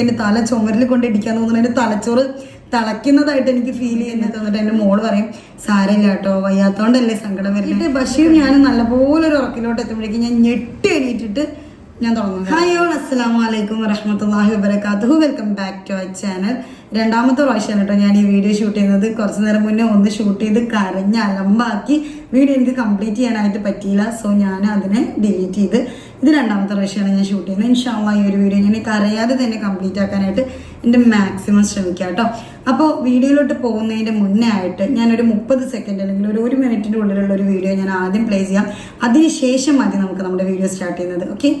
എനിക്ക് എന്റെ തല ചുമരിൽ കൊണ്ട് ഇടിക്കാൻ തോന്നുന്നു. എന്റെ തലച്ചോറ് തിളയ്ക്കുന്നതായിട്ട് എനിക്ക് ഫീൽ ചെയ്യുന്നത് എന്നിട്ട് എന്റെ മോൾ പറയും സാരമില്ല കേട്ടോ വയ്യാത്തോണ്ടല്ലേ സങ്കടം വരുന്നത് ബഷീർ ഞാൻ നല്ലപോലെ ഒരു ഉറക്കിലോട്ട് എത്തുമ്പോഴേക്കും ഞാൻ ഞെട്ടി എണീറ്റിട്ട് ഞാൻ തുടങ്ങും. ഹായ് ഓൾ അസ്സാം വലൈക്കും വറഹമത്തല്ലാഹി വബർക്കാത്തു welcome back to our channel രണ്ടാമത്തെ പ്രാവശ്യമാണ് കേട്ടോ ഞാൻ ഈ വീഡിയോ ഷൂട്ട് ചെയ്യുന്നത്. കുറച്ച് നേരം മുന്നേ ഒന്ന് ഷൂട്ട് ചെയ്ത് കരഞ്ഞ് അലമ്പാക്കി. വീഡിയോ എനിക്ക് കംപ്ലീറ്റ് ചെയ്യാനായിട്ട് പറ്റിയില്ല. സോ ഞാൻ അതിനെ ഡിലീറ്റ് ചെയ്ത് ഇത് രണ്ടാമത്തെ പ്രാവശ്യമാണ് ഞാൻ ഷൂട്ട് ചെയ്യുന്നത്. ഇൻഷാള്ള ഈ ഒരു വീഡിയോ ഞാൻ കരയാതെ തന്നെ കംപ്ലീറ്റ് ആക്കാനായിട്ട് എന്റെ മാക്സിമം ശ്രമിക്കാം കേട്ടോ. അപ്പോൾ വീഡിയോയിലോട്ട് പോകുന്നതിന്റെ മുന്നേ ആയിട്ട് ഞാനൊരു മുപ്പത് സെക്കൻഡ് അല്ലെങ്കിൽ ഒരു ഒരു മിനിറ്റിന്റെ ഉള്ളിലുള്ള ഒരു വീഡിയോ ഞാൻ ആദ്യം പ്ലേ ചെയ്യാം. അതിനുശേഷം മതി നമുക്ക് നമ്മുടെ വീഡിയോ സ്റ്റാർട്ട് ചെയ്യുന്നത്. ഓക്കെ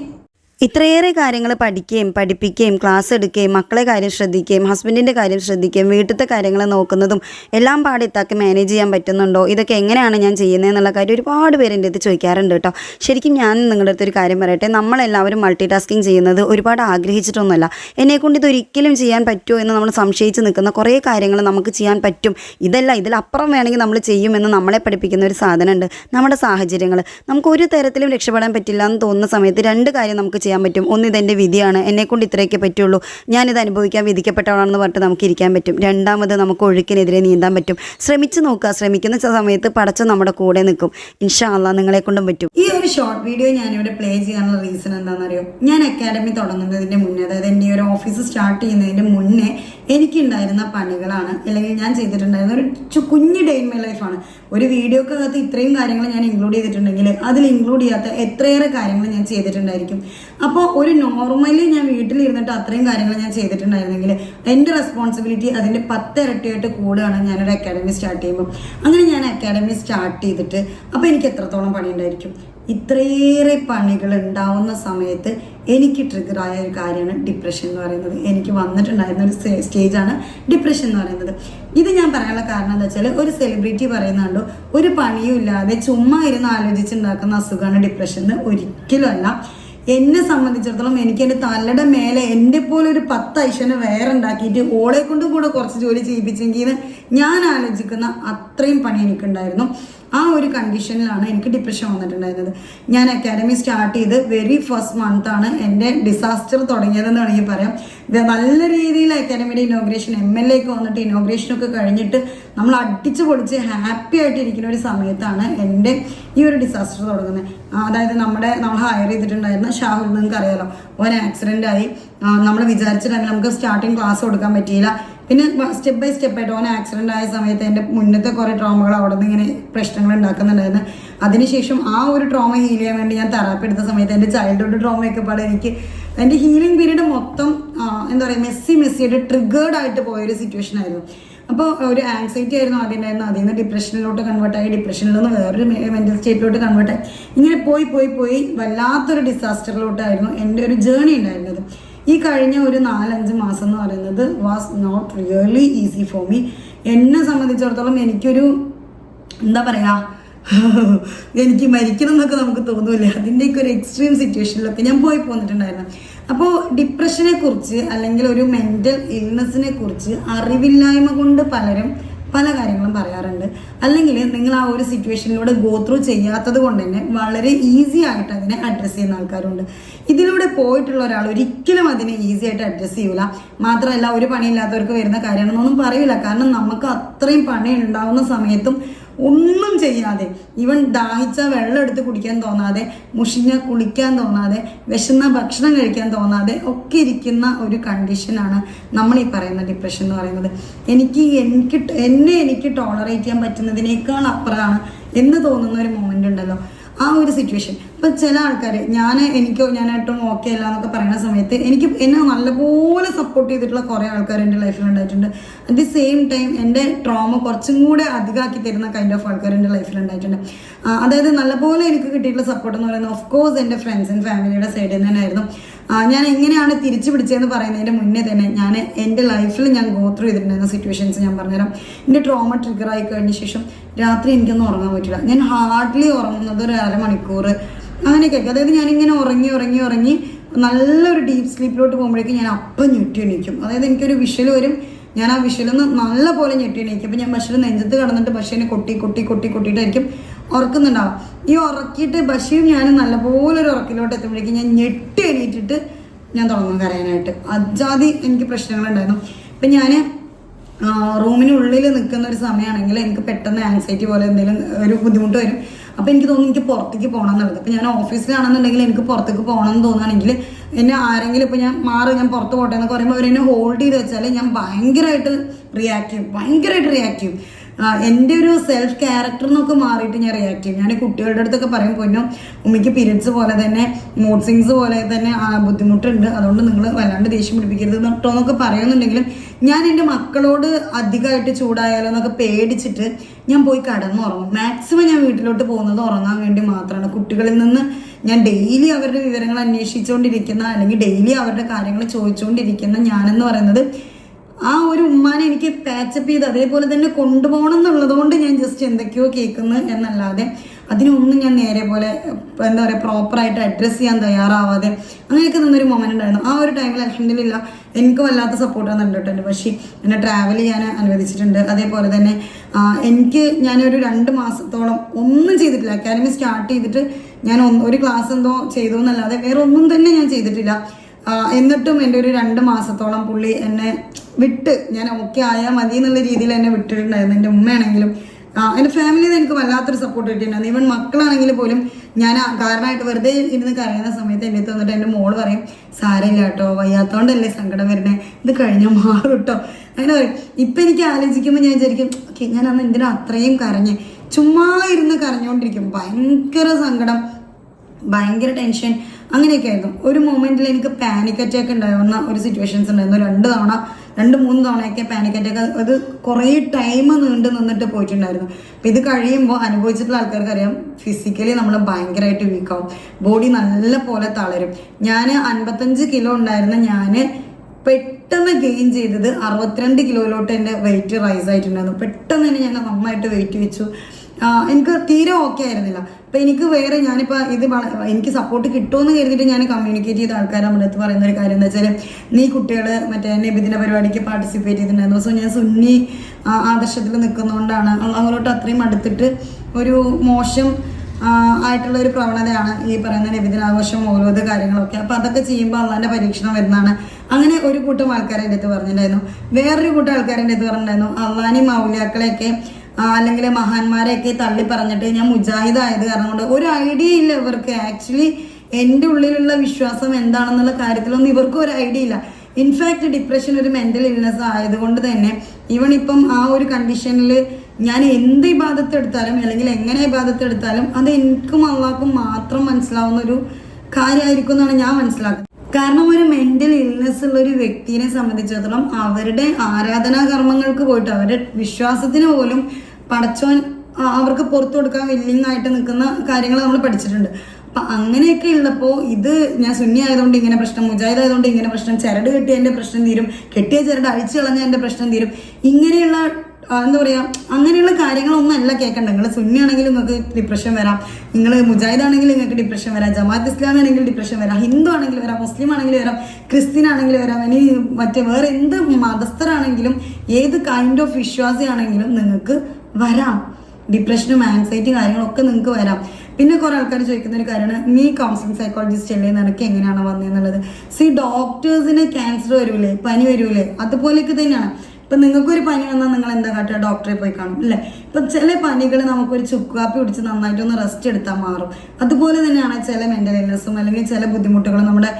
ഇത്രയേറെ കാര്യങ്ങൾ പഠിക്കുകയും പഠിപ്പിക്കുകയും ക്ലാസ് എടുക്കുകയും മക്കളെ കാര്യം ശ്രദ്ധിക്കുകയും ഹസ്ബൻഡിന്റെ കാര്യം ശ്രദ്ധിക്കുകയും വീട്ടിലത്തെ കാര്യങ്ങൾ നോക്കുന്നതും എല്ലാം പാടെ ഇത്താക്കി മാനേജ് ചെയ്യാൻ പറ്റുന്നുണ്ടോ? ഇതൊക്കെ എങ്ങനെയാണ് ഞാൻ ചെയ്യുന്നതെന്നുള്ള കാര്യം ഒരുപാട് പേര് എന്റെ അടുത്ത് ചോദിക്കാറുണ്ട് കേട്ടോ. ശരിക്കും ഞാൻ നിങ്ങളുടെ അടുത്തൊരു കാര്യം പറയട്ടെ. നമ്മളെല്ലാവരും മൾട്ടി ടാസ്കിങ് ചെയ്യുന്നത് ഒരുപാട് ആഗ്രഹിച്ചിട്ടൊന്നുമല്ല. എന്നെക്കൊണ്ട് ഇതൊരിക്കലും ചെയ്യാൻ പറ്റുമോ എന്ന് നമ്മൾ സംശയിച്ച് നിൽക്കുന്ന കുറേ കാര്യങ്ങൾ നമുക്ക് ചെയ്യാൻ പറ്റും. ഇതല്ല ഇതിലപ്പുറം വേണമെങ്കിൽ നമ്മൾ ചെയ്യുമെന്ന് നമ്മളെ പഠിപ്പിക്കുന്ന ഒരു സാധനമുണ്ട്. നമ്മുടെ സാഹചര്യങ്ങൾ. നമുക്ക് ഒരു തരത്തിലും രക്ഷപ്പെടാൻ പറ്റില്ല എന്ന് തോന്നുന്ന സമയത്ത് രണ്ട് കാര്യം നമുക്ക് ചെയ്യാൻ പറ്റും. ഒന്ന് ഇതെന്റെ വിധിയാണ്. എന്നെക്കൊണ്ട് ഇത്രയൊക്കെ പറ്റുള്ളൂ. ഞാനിത് അനുഭവിക്കാൻ വിധിക്കപ്പെട്ടവളാണെന്ന് പറഞ്ഞിട്ട് നമുക്ക് ഇരിക്കാൻ പറ്റും. രണ്ടാമത് നമുക്ക് ഒഴുക്കിനെതിരെ നീന്താൻ പറ്റും. ശ്രമിച്ചു നോക്കുക. ശ്രമിക്കുന്ന സമയത്ത് പടച്ച നമ്മുടെ കൂടെ നിൽക്കും. ഇൻഷാ അള്ളാ നിങ്ങളെ കൊണ്ടും പറ്റും. ഈ ഒരു ഷോർട്ട് വീഡിയോ ഞാനിവിടെ പ്ലേ ചെയ്യാനുള്ള റീസൺ എന്താണെന്നറിയോ? ഞാൻ അക്കാഡമി തുടങ്ങുന്നതിന്റെ മുന്നേ അതായത് എന്റെ ഒരു ഓഫീസ് സ്റ്റാർട്ട് ചെയ്യുന്നതിന്റെ മുന്നേ എനിക്കുണ്ടായിരുന്ന പണികളാണ് അല്ലെങ്കിൽ ഞാൻ ചെയ്തിട്ടുണ്ടായിരുന്ന ഒരു കുഞ്ഞു ഡേ ഇൻ മൈ ലൈഫാണ് ഒരു വീഡിയോക്കകത്ത് ഇത്രയും കാര്യങ്ങൾ ഞാൻ ഇൻക്ലൂഡ് ചെയ്തിട്ടുണ്ടെങ്കിൽ അതിൽ ഇൻക്ലൂഡ് ചെയ്യാത്ത എത്രയേറെ കാര്യങ്ങൾ ഞാൻ ചെയ്തിട്ടുണ്ടായിരിക്കും. അപ്പോൾ ഒരു നോർമലി ഞാൻ വീട്ടിലിരുന്നിട്ട് അത്രയും കാര്യങ്ങൾ ഞാൻ ചെയ്തിട്ടുണ്ടായിരുന്നെങ്കിൽ എന്റെ റെസ്പോൺസിബിലിറ്റി അതിന്റെ പത്തിരട്ടിയായിട്ട് കൂടുകയാണ് ഞാനൊരു അക്കാഡമി സ്റ്റാർട്ട് ചെയ്യുമ്പോൾ അങ്ങനെ ഞാൻ അക്കാഡമി സ്റ്റാർട്ട് ചെയ്തിട്ട് അപ്പോൾ എനിക്ക് എത്രത്തോളം പണി ഉണ്ടായിരിക്കും ഇത്രയേറെ പണികൾ ഉണ്ടാവുന്ന സമയത്ത് എനിക്ക് ട്രിഗറായ ഒരു കാര്യമാണ് ഡിപ്രഷൻ എന്ന് പറയുന്നത്. എനിക്ക് വന്നിട്ടുണ്ടായിരുന്ന ഒരു സ്റ്റേ- സ്റ്റേജാണ് ഡിപ്രഷൻ എന്ന് പറയുന്നത്. ഇത് ഞാൻ പറയാനുള്ള കാരണം എന്താ വെച്ചാൽ ഒരു സെലിബ്രിറ്റി പറയുന്നുണ്ടോ ഒരു പണിയും ഇല്ലാതെ ചുമ്മാ ഇരുന്ന് ആലോചിച്ചുണ്ടാക്കുന്ന അസുഖമാണ് ഡിപ്രഷൻ എന്ന് ഒരിക്കലുമല്ല. എന്നെ സംബന്ധിച്ചിടത്തോളം എനിക്ക് എന്റെ തലയുടെ മേലെ എന്റെ പോലെ ഒരു പത്ത് ഐശ്വര്യ വേറെ ഉണ്ടാക്കിയിട്ട് ഓളെ കൊണ്ടും കൂടെ കുറച്ച് ജോലി ചെയ്യിപ്പിച്ചെങ്കിൽ ഞാൻ ആലോചിക്കുന്ന അത്രയും പണി എനിക്കുണ്ടായിരുന്നു. ആ ഒരു കണ്ടീഷനിലാണ് എനിക്ക് ഡിപ്രഷൻ വന്നിട്ടുണ്ടായിരുന്നത്. ഞാൻ അക്കാഡമി സ്റ്റാർട്ട് ചെയ്ത് വെരി ഫസ്റ്റ് മന്ത് ആണ് എന്റെ ഡിസാസ്റ്റർ തുടങ്ങിയതെന്ന് വേണമെങ്കിൽ പറയാം. നല്ല രീതിയിൽ അക്കാഡമിയുടെ ഇനോഗ്രേഷൻ എം എൽ എക്ക് വന്നിട്ട് ഇനോഗ്രേഷനൊക്കെ കഴിഞ്ഞിട്ട് നമ്മൾ അടിച്ചു പൊളിച്ച് ഹാപ്പി ആയിട്ട് ഇരിക്കുന്ന ഒരു സമയത്താണ് എന്റെ ഈ ഒരു ഡിസാസ്റ്റർ തുടങ്ങുന്നത്. അതായത് നമ്മുടെ നമ്മൾ ഹയർ ചെയ്തിട്ടുണ്ടായിരുന്ന ഷാഹുൽ നിങ്ങൾക്ക് അറിയാലോ ഓൻ ആക്സിഡന്റ് ആയി. നമ്മൾ വിചാരിച്ചിട്ടുണ്ടെങ്കിൽ നമുക്ക് സ്റ്റാർട്ടിങ് ക്ലാസ് കൊടുക്കാൻ പറ്റിയില്ല. പിന്നെ സ്റ്റെപ്പ് ബൈ സ്റ്റെപ്പ് ആയിട്ട് ഓൻ ആക്സിഡന്റ് ആയ സമയത്ത് എന്റെ മുന്നത്തെ കുറേ ട്രോമകൾ അവിടെ നിന്ന് ഇങ്ങനെ പ്രശ്നങ്ങൾ ഉണ്ടാക്കുന്നുണ്ടായിരുന്നു. അതിനുശേഷം ആ ഒരു ട്രോമ ഹീൽ ചെയ്യാൻ വേണ്ടി ഞാൻ തെറാപ്പി എടുത്ത സമയത്ത് എന്റെ ചൈൽഡ്ഹുഡ് ട്രോമയൊക്കെ പാടെ എനിക്ക് എന്റെ ഹീലിംഗ് പീരീഡ് മൊത്തം എന്താ പറയുക മെസ്സി മെസ്സിയായിട്ട് ട്രിഗേർഡ് ആയിട്ട് പോയൊരു സിറ്റുവേഷൻ ആയിരുന്നു. അപ്പോൾ ഒരു ആൻസൈറ്റി ആയിരുന്നു ആദ്യം ഉണ്ടായിരുന്നു അതിൽ നിന്ന് ഡിപ്രഷനിലോട്ട് കൺവേർട്ടായി ഡിപ്രഷനിൽ നിന്ന് വേറൊരു മെന്റൽ സ്റ്റേറ്റിലോട്ട് കൺവേർട്ടായി ഇങ്ങനെ പോയി പോയി പോയി വല്ലാത്തൊരു ഡിസാസ്റ്ററിലോട്ടായിരുന്നു എന്റെ ഒരു ജേണി ഉണ്ടായിരുന്നത്. ഈ കഴിഞ്ഞ ഒരു നാലഞ്ച് മാസം എന്ന് പറയുന്നത് was not really easy for me എന്നെ സംബന്ധിച്ചിടത്തോളം എനിക്കൊരു എന്താ പറയുക എനിക്ക് മരിക്കണം എന്നൊക്കെ നമുക്ക് തോന്നൂലേ. അതിന്റെയൊക്കെ ഒരു എക്സ്ട്രീം സിറ്റുവേഷനിലൊക്കെ ഞാൻ പോയി പോന്നിട്ടുണ്ടായിരുന്നു. അപ്പോൾ ഡിപ്രഷനെ കുറിച്ച് അല്ലെങ്കിൽ ഒരു മെന്റൽ ഇൽനെസ്സിനെ കുറിച്ച് അറിവില്ലായ്മ കൊണ്ട് പലരും പല കാര്യങ്ങളും പറയാറുണ്ട്. അല്ലെങ്കിൽ നിങ്ങൾ ആ ഒരു സിറ്റുവേഷനിലൂടെ ഗോ ത്രൂ ചെയ്യാത്തത് കൊണ്ട് തന്നെ വളരെ ഈസി ആയിട്ട് അതിനെ അഡ്രസ്സ് ചെയ്യുന്ന ആൾക്കാരുണ്ട്. ഇതിലൂടെ പോയിട്ടുള്ള ഒരാൾ ഒരിക്കലും അതിനെ ഈസി ആയിട്ട് അഡ്രസ്സ് ചെയ്യൂല. മാത്രമല്ല ഒരു പണിയില്ലാത്തവർക്ക് വരുന്ന കാര്യമാണെന്നൊന്നും പറയില്ല കാരണം നമുക്ക് അത്രയും പണി ഉണ്ടാവുന്ന സമയത്തും ഒന്നും ചെയ്യാതെ. ഇവൻ ദാഹിച്ച വെള്ളം എടുത്ത് കുടിക്കാൻ തോന്നാതെ മുഷിഞ്ഞ കുളിക്കാൻ തോന്നാതെ വിശന്ന ഭക്ഷണം കഴിക്കാൻ തോന്നാതെ ഒക്കെ ഇരിക്കുന്ന ഒരു കണ്ടീഷനാണ് നമ്മൾ ഈ പറയുന്ന ഡിപ്രഷൻ എന്ന് പറയുന്നത്. എനിക്ക് എനിക്ക് എന്നെ എനിക്ക് ടോളറേറ്റ് ചെയ്യാൻ പറ്റുന്നതിനേക്കാൾ അപ്പുറമാണ് എന്ന് തോന്നുന്ന ഒരു മൊമെന്റ് ഉണ്ടല്ലോ. ആ ഒരു സിറ്റുവേഷൻ ഇപ്പം ചില ആൾക്കാർ ഞാൻ എനിക്കോ ഞാനായിട്ടും ഓക്കെ അല്ല എന്നൊക്കെ പറയുന്ന സമയത്ത് എനിക്ക് എന്നെ നല്ലപോലെ സപ്പോർട്ട് ചെയ്തിട്ടുള്ള കുറേ ആൾക്കാർ എന്റെ ലൈഫിൽ ഉണ്ടായിട്ടുണ്ട്. അറ്റ് ദി സെയിം ടൈം എന്റെ ട്രോമ കുറച്ചും കൂടെ അധികമാക്കി തരുന്ന കൈൻഡ് ഓഫ് ആൾക്കാർ എന്റെ ലൈഫിൽ ഉണ്ടായിട്ടുണ്ട്. അതായത് നല്ലപോലെ എനിക്ക് കിട്ടിയിട്ടുള്ള സപ്പോർട്ട് എന്ന് പറയുന്നത് ഓഫ് കോഴ്സ് എന്റെ ഫ്രണ്ട്സ് ആൻഡ് ഫാമിലിയുടെ സൈഡിൽ നിന്ന് തന്നെയായിരുന്നു ഞാൻ എങ്ങനെയാണ് തിരിച്ചു പിടിച്ചതെന്ന് പറയുന്നതിന്റെ മുന്നേ തന്നെ ഞാൻ എന്റെ ലൈഫിൽ ഞാൻ ഗോ ത്രൂ ചെയ്തിട്ടുണ്ടായിരുന്ന സിറ്റുവേഷൻസ് ഞാൻ പറഞ്ഞുതരാം. എന്റെ ട്രോമ ട്രിഗർ ആയി കഴിഞ്ഞ ശേഷം രാത്രി എനിക്കൊന്നും ഉറങ്ങാൻ പറ്റില്ല ഞാൻ ഹാർഡ്ലി ഉറങ്ങുന്നത് ഒരു അരമണിക്കൂർ അങ്ങനെയൊക്കെ അതായത് ഞാനിങ്ങനെ ഉറങ്ങി ഉറങ്ങി ഉറങ്ങി നല്ലൊരു ഡീപ്പ് സ്ലീപ്പിലോട്ട് പോകുമ്പോഴേക്കും ഞാൻ അപ്പം ഞെട്ടി എണീക്കും. അതായത് എനിക്കൊരു വിഷ്വൽ വരും. ഞാൻ ആ വിഷലൊന്ന് നല്ല പോലെ ഞെട്ടി എണീക്കും. അപ്പം ഞാൻ ബഷീർ നെഞ്ചത്ത് കടന്നിട്ട് പക്ഷേ കൊട്ടി കൊട്ടി കൊട്ടി കൊട്ടിയിട്ടായിരിക്കും ഉറക്കുന്നുണ്ടാവും ഈ ഉറക്കിയിട്ട് ബഷീർ ഞാൻ നല്ലപോലെ ഒരു ഉറക്കിലോട്ട് എത്തുമ്പോഴേക്കും ഞാൻ ഞെട്ടി എണീറ്റിട്ട് ഞാൻ തുടങ്ങും കരയാനായിട്ട്. അജാതി എനിക്ക് പ്രശ്നങ്ങളുണ്ടായിരുന്നു. ഇപ്പം ഞാൻ റൂമിനുള്ളിൽ നിൽക്കുന്ന ഒരു സമയമാണെങ്കിൽ എനിക്ക് പെട്ടെന്ന് ആൻസൈറ്റി പോലെ എന്തെങ്കിലും ഒരു ബുദ്ധിമുട്ട് വരും. അപ്പോൾ എനിക്ക് തോന്നുന്നു എനിക്ക് പുറത്തേക്ക് പോകണം എന്നുള്ളത്. അപ്പോൾ ഞാൻ ഓഫീസിലാണെന്നുണ്ടെങ്കിൽ എനിക്ക് പുറത്തേക്ക് പോകണം എന്ന് തോന്നുകയാണെങ്കിൽ എന്നെ ആരെങ്കിലും ഇപ്പോൾ ഞാൻ മാറി ഞാൻ പുറത്ത് പോട്ടെ എന്നൊക്കെ പറയുമ്പോൾ അവരെന്നെ ഹോൾഡ് ചെയ്ത് വെച്ചാൽ ഞാൻ ഭയങ്കരമായിട്ട് റിയാക്ട് ചെയ്യും. ഭയങ്കരമായിട്ട് റിയാക്ട് ചെയ്യും. എന്റെ ഒരു സെൽഫ് ക്യാരക്ടർ എന്നൊക്കെ മാറിയിട്ട് ഞാൻ റിയാക്ട് ചെയ്യും. ഞാൻ കുട്ടികളുടെ അടുത്തൊക്കെ പറയും പൊന്നും ഉമ്മയ്ക്ക് പീരിയഡ്സ് പോലെ തന്നെ മൂഡ് സിങ്സ് പോലെ തന്നെ ബുദ്ധിമുട്ടുണ്ട്. അതുകൊണ്ട് നിങ്ങൾ വല്ലാണ്ട് ദേഷ്യം പിടിപ്പിക്കരുത് കേട്ടോ എന്നൊക്കെ പറയുന്നുണ്ടെങ്കിലും ഞാൻ എന്റെ മക്കളോട് അധികമായിട്ട് ചൂടായാലോ എന്നൊക്കെ പേടിച്ചിട്ട് ഞാൻ പോയി കടന്നുറങ്ങും. മാക്സിമം ഞാൻ വീട്ടിലോട്ട് പോകുന്നത് ഉറങ്ങാൻ വേണ്ടി മാത്രമാണ്. കുട്ടികളിൽ നിന്ന് ഞാൻ ഡെയിലി അവരുടെ വിവരങ്ങൾ അന്വേഷിച്ചുകൊണ്ടിരിക്കുന്ന അല്ലെങ്കിൽ ഡെയിലി അവരുടെ കാര്യങ്ങൾ ചോദിച്ചുകൊണ്ടിരിക്കുന്ന ഞാനെന്ന് പറയുന്നത് ആ ഒരു ഉമ്മാനെ എനിക്ക് പാച്ചപ്പ് ചെയ്ത് അതേപോലെ തന്നെ കൊണ്ടുപോകണം എന്നുള്ളത് കൊണ്ട് ഞാൻ ജസ്റ്റ് എന്തൊക്കെയോ കേൾക്കുന്നു എന്നല്ലാതെ അതിനൊന്നും ഞാൻ നേരെ പോലെ എന്താ പറയുക പ്രോപ്പറായിട്ട് അഡ്രസ്സ് ചെയ്യാൻ തയ്യാറാവാതെ അങ്ങനെയൊക്കെ നിന്നൊരു മൊമെന്റ് ഉണ്ടായിരുന്നു. ആ ഒരു ടൈമിൽ അലഹമില്ല എനിക്ക് വല്ലാത്ത സപ്പോർട്ട് തന്നിട്ടുണ്ട് പക്ഷേ എന്നെ ട്രാവൽ ചെയ്യാൻ അനുവദിച്ചിട്ടുണ്ട്. അതേപോലെ തന്നെ എനിക്ക് ഞാനൊരു രണ്ട് മാസത്തോളം ഒന്നും ചെയ്തിട്ടില്ല. അക്കാദമി സ്റ്റാർട്ട് ചെയ്തിട്ട് ഞാൻ ഒരു ക്ലാസ് എന്തോ ചെയ്തു എന്നല്ലാതെ വേറെ ഒന്നും തന്നെ ഞാൻ ചെയ്തിട്ടില്ല. എന്നിട്ടും എന്റെ ഒരു രണ്ട് മാസത്തോളം പുള്ളി എന്നെ വിട്ട് ഞാൻ ഓക്കെ ആയാൽ മതി എന്നുള്ള രീതിയിൽ എന്നെ വിട്ടിട്ടുണ്ടായിരുന്നു. എന്റെ ഉമ്മയാണെങ്കിലും എന്റെ ഫാമിലിയിൽ നിന്ന് എനിക്ക് വല്ലാത്തൊരു സപ്പോർട്ട് കിട്ടിയിട്ടുണ്ടായിരുന്നു ഈവൻ മക്കളാണെങ്കിൽ പോലും ഞാൻ കാരണമായിട്ട് വെറുതെ ഇരുന്ന് കരയുന്ന സമയത്ത് എന്റെ അടുത്ത് വന്നിട്ട് എന്റെ മോൾ പറയും സാരമില്ല കേട്ടോ വയ്യാത്തോണ്ടല്ലേ സങ്കടം വരുന്നത് ഇത് കഴിഞ്ഞാൽ മാറും കേട്ടോ അങ്ങനെ പറയും. ഇപ്പം എനിക്ക് ആലോചിക്കുമ്പോൾ ഞാൻ വിചാരിക്കും ഓക്കെ ഞാൻ അന്ന് എന്തിനാ അത്രയും കരഞ്ഞ്? ചുമ്മാ ഇരുന്ന് കരഞ്ഞുകൊണ്ടിരിക്കും ഭയങ്കര സങ്കടം. ഭയങ്കര ടെൻഷൻ. അങ്ങനെയൊക്കെ ആയിരുന്നു ഒരു മൊമെന്റിൽ എനിക്ക് പാനിക് അറ്റാക്ക് ഉണ്ടായിരുന്ന ഒരു സിറ്റുവേഷൻസ് ഉണ്ടായിരുന്നു. രണ്ട് തവണ രണ്ട് മൂന്ന് തവണയൊക്കെ പാനിക് അറ്റാക്ക് അത് കുറേ ടൈം നീണ്ടു നിന്നിട്ട് പോയിട്ടുണ്ടായിരുന്നു. അപ്പം ഇത് കഴിയുമ്പോൾ അനുഭവിച്ചിട്ടുള്ള ആൾക്കാർക്ക് അറിയാം ഫിസിക്കലി നമ്മൾ ഭയങ്കരമായിട്ട് വീക്കാവും ബോഡി നല്ല പോലെ തളരും. ഞാൻ അൻപത്തഞ്ച് കിലോ ഉണ്ടായിരുന്ന ഞാൻ പെട്ടെന്ന് ഗെയിൻ ചെയ്തത് അറുപത്തിരണ്ട് കിലോയിലോട്ട് എന്റെ വെയിറ്റ് റൈസ് ആയിട്ടുണ്ടായിരുന്നു. പെട്ടെന്ന് തന്നെ ഞാൻ നന്നായിട്ട് വെയിറ്റ് വെച്ചു. എനിക്ക് തീരെ ഓക്കെ ആയിരുന്നില്ല. അപ്പൊ എനിക്ക് വേറെ ഞാനിപ്പോ ഇത് എനിക്ക് സപ്പോർട്ട് കിട്ടുമെന്ന് കരുതിയിട്ട് ഞാൻ കമ്മ്യൂണിക്കേറ്റ് ചെയ്ത ആൾക്കാർ നമ്മുടെ അടുത്ത് പറയുന്ന ഒരു കാര്യം എന്താ വെച്ചാൽ നീ കുട്ടികൾ മറ്റേ നബിദിന പരിപാടിക്ക് പാർട്ടിസിപ്പേറ്റ് ചെയ്തിട്ടുണ്ടായിരുന്നു. സോ ഞാൻ സുന്നി ആദർശത്തിൽ നിൽക്കുന്നതുകൊണ്ടാണ് അങ്ങോട്ട് അത്രയും അടുത്തിട്ട് ഒരു മോശം ആയിട്ടുള്ള ഒരു പ്രവണതയാണ് ഈ പറയുന്ന നബിദിനാഘോഷം ഓരോ കാര്യങ്ങളൊക്കെ. അപ്പൊ അതൊക്കെ ചെയ്യുമ്പോൾ അള്ളാന്റെ പരീക്ഷണം വരുന്നതാണ്. അങ്ങനെ ഒരു കൂട്ടം ആൾക്കാരെ അടുത്ത് പറഞ്ഞിട്ടുണ്ടായിരുന്നു. വേറൊരു കൂട്ടം ആൾക്കാരെ അടുത്ത് പറഞ്ഞിട്ടുണ്ടായിരുന്നു. അള്ളാനി മൗലിയാക്കളെയൊക്കെ അല്ലെങ്കിൽ മഹാന്മാരെയൊക്കെ തള്ളി പറഞ്ഞിട്ട് ഞാൻ മുജാഹിദ് ആയത് കാരണം കൊണ്ട് ഒരു ഐഡിയ ഇല്ല ഇവർക്ക്. ആക്ച്വലി എന്റെ ഉള്ളിലുള്ള വിശ്വാസം എന്താണെന്നുള്ള കാര്യത്തിലൊന്നും ഇവർക്കും ഒരു ഐഡിയ ഇല്ല. ഇൻഫാക്ട് ഡിപ്രഷൻ ഒരു മെന്റൽ ഇൽനെസ് ആയതുകൊണ്ട് തന്നെ ഇവൺ ഇപ്പം ആ ഒരു കണ്ടീഷനിൽ ഞാൻ എന്ത് ഇബാദത്തെടുത്താലും അല്ലെങ്കിൽ എങ്ങനെ ഇബാദത്തെടുത്താലും അത് എനിക്കും അള്ളാഹ്ക്കും മാത്രം മനസ്സിലാവുന്ന ഒരു കാര്യമായിരിക്കും എന്നാണ് ഞാൻ മനസ്സിലാക്കുന്നത്. കാരണം ഒരു മെന്റൽ ഇൽനെസ് ഉള്ള ഒരു വ്യക്തിയെ സംബന്ധിച്ചിടത്തോളം അവരുടെ ആരാധനാ കർമ്മങ്ങൾക്ക് പോയിട്ട് അവരുടെ വിശ്വാസത്തിന് പോലും പടച്ചോൻ അവർക്ക് പുറത്തു കൊടുക്കാൻ വില്ലിങ് ആയിട്ട് നിൽക്കുന്ന കാര്യങ്ങൾ നമ്മൾ പഠിച്ചിട്ടുണ്ട്. അപ്പൊ അങ്ങനെയൊക്കെ ഉള്ളപ്പോൾ ഇത് ഞാൻ സുന്നി ആയതുകൊണ്ട് ഇങ്ങനെ പ്രശ്നം മുജാഹിദ് ആയതുകൊണ്ട് ഇങ്ങനെ പ്രശ്നം ചരട് കെട്ടിയതിന്റെ പ്രശ്നം തീരും കെട്ടിയ ചരട് അഴിച്ചു കളഞ്ഞതിന്റെ പ്രശ്നം തീരും. ഇങ്ങനെയുള്ള എന്താ പറയുക അങ്ങനെയുള്ള കാര്യങ്ങളൊന്നും അല്ല കേൾക്കണ്ട നിങ്ങൾ സുന്നി ആണെങ്കിലും നിങ്ങൾക്ക് ഡിപ്രഷൻ വരാം. നിങ്ങൾ മുജാഹിദ് ആണെങ്കിലും നിങ്ങൾക്ക് ഡിപ്രഷൻ വരാം. ജമാഅത്ത് ഇസ്ലാം ആണെങ്കിലും ഡിപ്രഷൻ വരാം. ഹിന്ദു ആണെങ്കിലും വരാം. മുസ്ലിം ആണെങ്കിലും വരാം. ക്രിസ്ത്യൻ ആണെങ്കിലും വരാം. ഇനി മറ്റേ വേറെ എന്ത് മതസ്ഥരാണെങ്കിലും ഏത് കൈൻഡ് ഓഫ് വിശ്വാസിയാണെങ്കിലും നിങ്ങൾക്ക് വരാം. ഡിപ്രഷനും ആൻസൈറ്റി കാര്യങ്ങളൊക്കെ നിങ്ങൾക്ക് വരാം. പിന്നെ കുറെ ആൾക്കാർ ചോദിക്കുന്ന ഒരു കാര്യമാണ് നീ കൗൺസിലിംഗ് സൈക്കോളജിസ്റ്റ് അല്ലേ? നിനക്ക് എങ്ങനെയാണ് വന്നതെന്നുള്ളത് സി ഡോക്ടേഴ്സിന് ക്യാൻസർ വരൂലേ? പനി വരൂലേ? അതുപോലെയൊക്കെ തന്നെയാണ്. ഇപ്പൊ നിങ്ങൾക്കൊരു പനി വന്നാൽ നിങ്ങൾ എന്താ കാട്ടുക? ഡോക്ടറെ പോയി കാണും അല്ലേ? ഇപ്പൊ ചില പനികൾ നമുക്കൊരു ചുക്ക് കാപ്പി പിടിച്ച് നന്നായിട്ട് ഒന്ന് റെസ്റ്റ് എടുത്താൽ മാറും. അതുപോലെ തന്നെയാണ് ചില മെന്റൽ ഇൽനെസ്സും അല്ലെങ്കിൽ ചില ബുദ്ധിമുട്ടുകളും നമ്മുടെ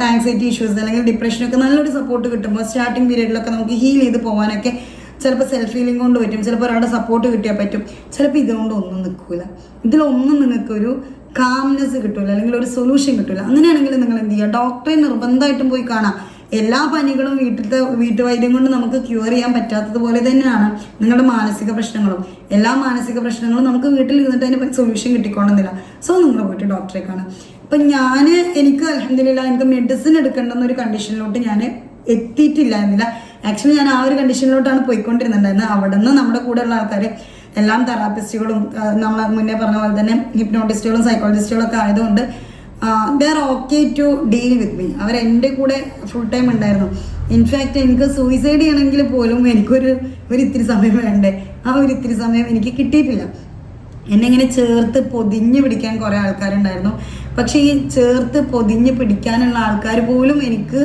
ആങ്സൈറ്റി ഇഷ്യൂസ് അല്ലെങ്കിൽ ഡിപ്രഷനൊക്കെ നല്ലൊരു സപ്പോർട്ട് കിട്ടുമ്പോൾ സ്റ്റാർട്ടിങ് പീരീഡിലൊക്കെ നമുക്ക് ഹീൽ ചെയ്ത് പോകാനൊക്കെ ചിലപ്പോൾ സെൽഫ് ഫീലിംഗ് കൊണ്ട് പറ്റും. ചിലപ്പോൾ ഒരാളുടെ സപ്പോർട്ട് കിട്ടിയാൽ പറ്റും. ചിലപ്പോൾ ഇതുകൊണ്ട് ഒന്നും നിൽക്കൂല. ഇതിലൊന്നും നിങ്ങൾക്കൊരു കാംനെസ് കിട്ടില്ല അല്ലെങ്കിൽ ഒരു സൊല്യൂഷൻ കിട്ടില്ല അങ്ങനെയാണെങ്കിൽ നിങ്ങൾ എന്ത് ചെയ്യുക ഡോക്ടറെ നിർബന്ധമായിട്ടും പോയി കാണാം. എല്ലാ പനികളും വീട്ടിലത്തെ വീട്ടുവൈദ്യം കൊണ്ട് നമുക്ക് ക്യൂർ ചെയ്യാൻ പറ്റാത്തതുപോലെ തന്നെയാണ് നിങ്ങളുടെ മാനസിക പ്രശ്നങ്ങളും. എല്ലാ മാനസിക പ്രശ്നങ്ങളും നമുക്ക് വീട്ടിൽ ഇരുന്നിട്ട് അതിന് സൊല്യൂഷൻ കിട്ടിക്കോണമെന്നില്ല സോ നിങ്ങൾ പോയിട്ട് ഡോക്ടറെ കാണാം അപ്പം ഞാൻ എനിക്ക് അലഹമില്ല എനിക്ക് മെഡിസിൻ എടുക്കേണ്ടെന്നൊരു കണ്ടീഷനിലോട്ട് ഞാൻ എത്തിയിട്ടില്ല എന്നില്ല. ആക്ച്വലി ഞാൻ ആ ഒരു കണ്ടീഷനിലോട്ടാണ് പോയിക്കൊണ്ടിരുന്നുണ്ടായിരുന്നത്. അവിടെ നിന്ന് നമ്മുടെ കൂടെയുള്ള ആൾക്കാർ എല്ലാം തെറാപ്പിസ്റ്റുകളും നമ്മൾ മുന്നേ പറഞ്ഞ പോലെ തന്നെ ഹിപ്നോട്ടിസ്റ്റുകളും സൈക്കോളജിസ്റ്റുകളും ഒക്കെ ആയതുകൊണ്ട് they are okay to deal with me അവർ എന്റെ കൂടെ ഫുൾ ടൈം ഉണ്ടായിരുന്നു. ഇൻഫാക്റ്റ് എനിക്ക് സൂയിസൈഡ് ചെയ്യണമെങ്കിൽ പോലും എനിക്കൊരു ഒരു ഇത്തിരി സമയം വേണ്ടേ? ആ ഒരു ഇത്തിരി സമയം എനിക്ക് കിട്ടിയിട്ടില്ല. എന്നെ ഇങ്ങനെ ചേർത്ത് പൊതിഞ്ഞ് പിടിക്കാൻ കുറേ ആൾക്കാരുണ്ടായിരുന്നു. പക്ഷേ ഈ ചേർത്ത് പൊതിഞ്ഞ് പിടിക്കാനുള്ള ആൾക്കാർ പോലും എനിക്ക്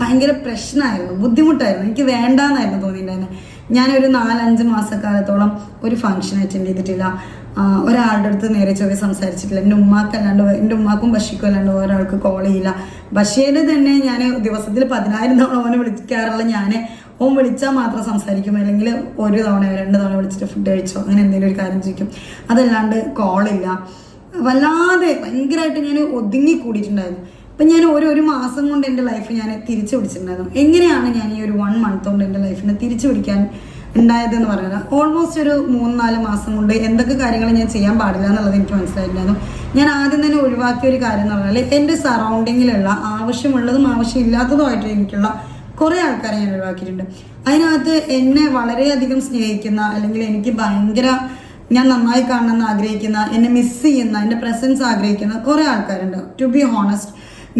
ഭയങ്കര പ്രശ്നമായിരുന്നു ബുദ്ധിമുട്ടായിരുന്നു എനിക്ക് വേണ്ടാന്നായിരുന്നു തോന്നിയിട്ടുണ്ടായിരുന്നത് ഞാനൊരു നാലഞ്ച് മാസക്കാലത്തോളം ഒരു ഫംഗ്ഷൻ അറ്റൻഡ് ചെയ്തിട്ടില്ല. ഒരാളുടെ അടുത്ത് നേരെ ചോദ്യം സംസാരിച്ചിട്ടില്ല. എന്റെ ഉമ്മാക്കല്ലാണ്ട് എന്റെ ഉമ്മാക്കും ബഷിക്കും അല്ലാണ്ട് ഒരാൾക്ക് കോൾ ചെയ്യില്ല. ബഷീര് തന്നെ ഞാൻ ദിവസത്തിൽ പതിനായിരം തവണ ഓനെ വിളിക്കാറുള്ള ഞാൻ ഓൻ വിളിച്ചാൽ മാത്രം സംസാരിക്കും. അല്ലെങ്കിൽ ഒരു തവണ രണ്ട് തവണ വിളിച്ചിട്ട് ഫുഡ് കഴിച്ചോ അങ്ങനെ എന്തെങ്കിലും ഒരു കാര്യം ചോദിക്കും. അതല്ലാണ്ട് കോളില്ല വല്ലാതെ ഭയങ്കരമായിട്ട് ഞാൻ ഒതുങ്ങി കൂടിയിട്ടുണ്ടായിരുന്നു. അപ്പം ഞാൻ ഒരു ഒരു മാസം കൊണ്ട് എന്റെ ലൈഫ് ഞാൻ തിരിച്ചു പിടിച്ചിട്ടുണ്ടായിരുന്നു. എങ്ങനെയാണ് ഞാൻ ഈ ഒരു വൺ മന്ത് കൊണ്ട് എന്റെ ലൈഫിനെ തിരിച്ചു പിടിക്കാൻ ഉണ്ടായതെന്ന് പറയുന്നത് ഓൾമോസ്റ്റ് ഒരു മൂന്ന് നാല് മാസം കൊണ്ട് എന്തൊക്കെ കാര്യങ്ങൾ ഞാൻ ചെയ്യാൻ പാടില്ല എന്നുള്ളത് എനിക്ക് മനസ്സിലായിട്ടുണ്ടായിരുന്നു. ഞാൻ ആദ്യം തന്നെ ഒഴിവാക്കിയ ഒരു കാര്യം എന്ന് പറഞ്ഞാൽ എന്റെ സറൗണ്ടിങ്ങിലുള്ള ആവശ്യമുള്ളതും ആവശ്യമില്ലാത്തതുമായിട്ട് എനിക്കുള്ള കുറേ ആൾക്കാരെ ഞാൻ ഒഴിവാക്കിയിട്ടുണ്ട്. അതിനകത്ത് എന്നെ വളരെയധികം സ്നേഹിക്കുന്ന അല്ലെങ്കിൽ എനിക്ക് ഭയങ്കര ഞാൻ നന്നായി കാണണമെന്ന് ആഗ്രഹിക്കുന്ന എന്നെ മിസ് ചെയ്യുന്ന എന്റെ പ്രസൻസ് ആഗ്രഹിക്കുന്ന കുറേ ആൾക്കാരുണ്ട്. ടു ബി ഹോണസ്റ്റ്